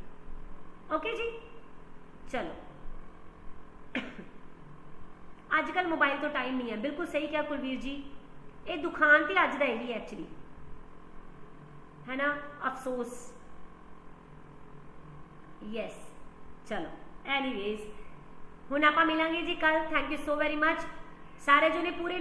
ਓਕੇ ਜੀ? ਚਲੋ। ਅੱਜ ਕੱਲ ਮੋਬਾਈਲ ਤੋਂ ਟਾਈਮ ਨਹੀਂ ਹੈ। ਬਿਲਕੁਲ ਸਹੀ ਕਿਹਾ ਕੁਲਵੀਰ ਜੀ। ਇਹ ਦੁਕਾਨ ਤੇ ਅੱਜ ਦਾ ਇਹੀ ਐਕਚੁਅਲੀ ਹੈ ਨਾ ਅਫਸੋਸ। ਯੈਸ ਚਲੋ। ਐਨੀਵੇਜ਼ ਹੁਣ ਆਪਾਂ ਮਿਲਾਂਗੇ ਜੀ ਕੱਲ thank you so very much ਸਾਰੇ ਜਣੇ ਪੂਰੇ ਨੋ-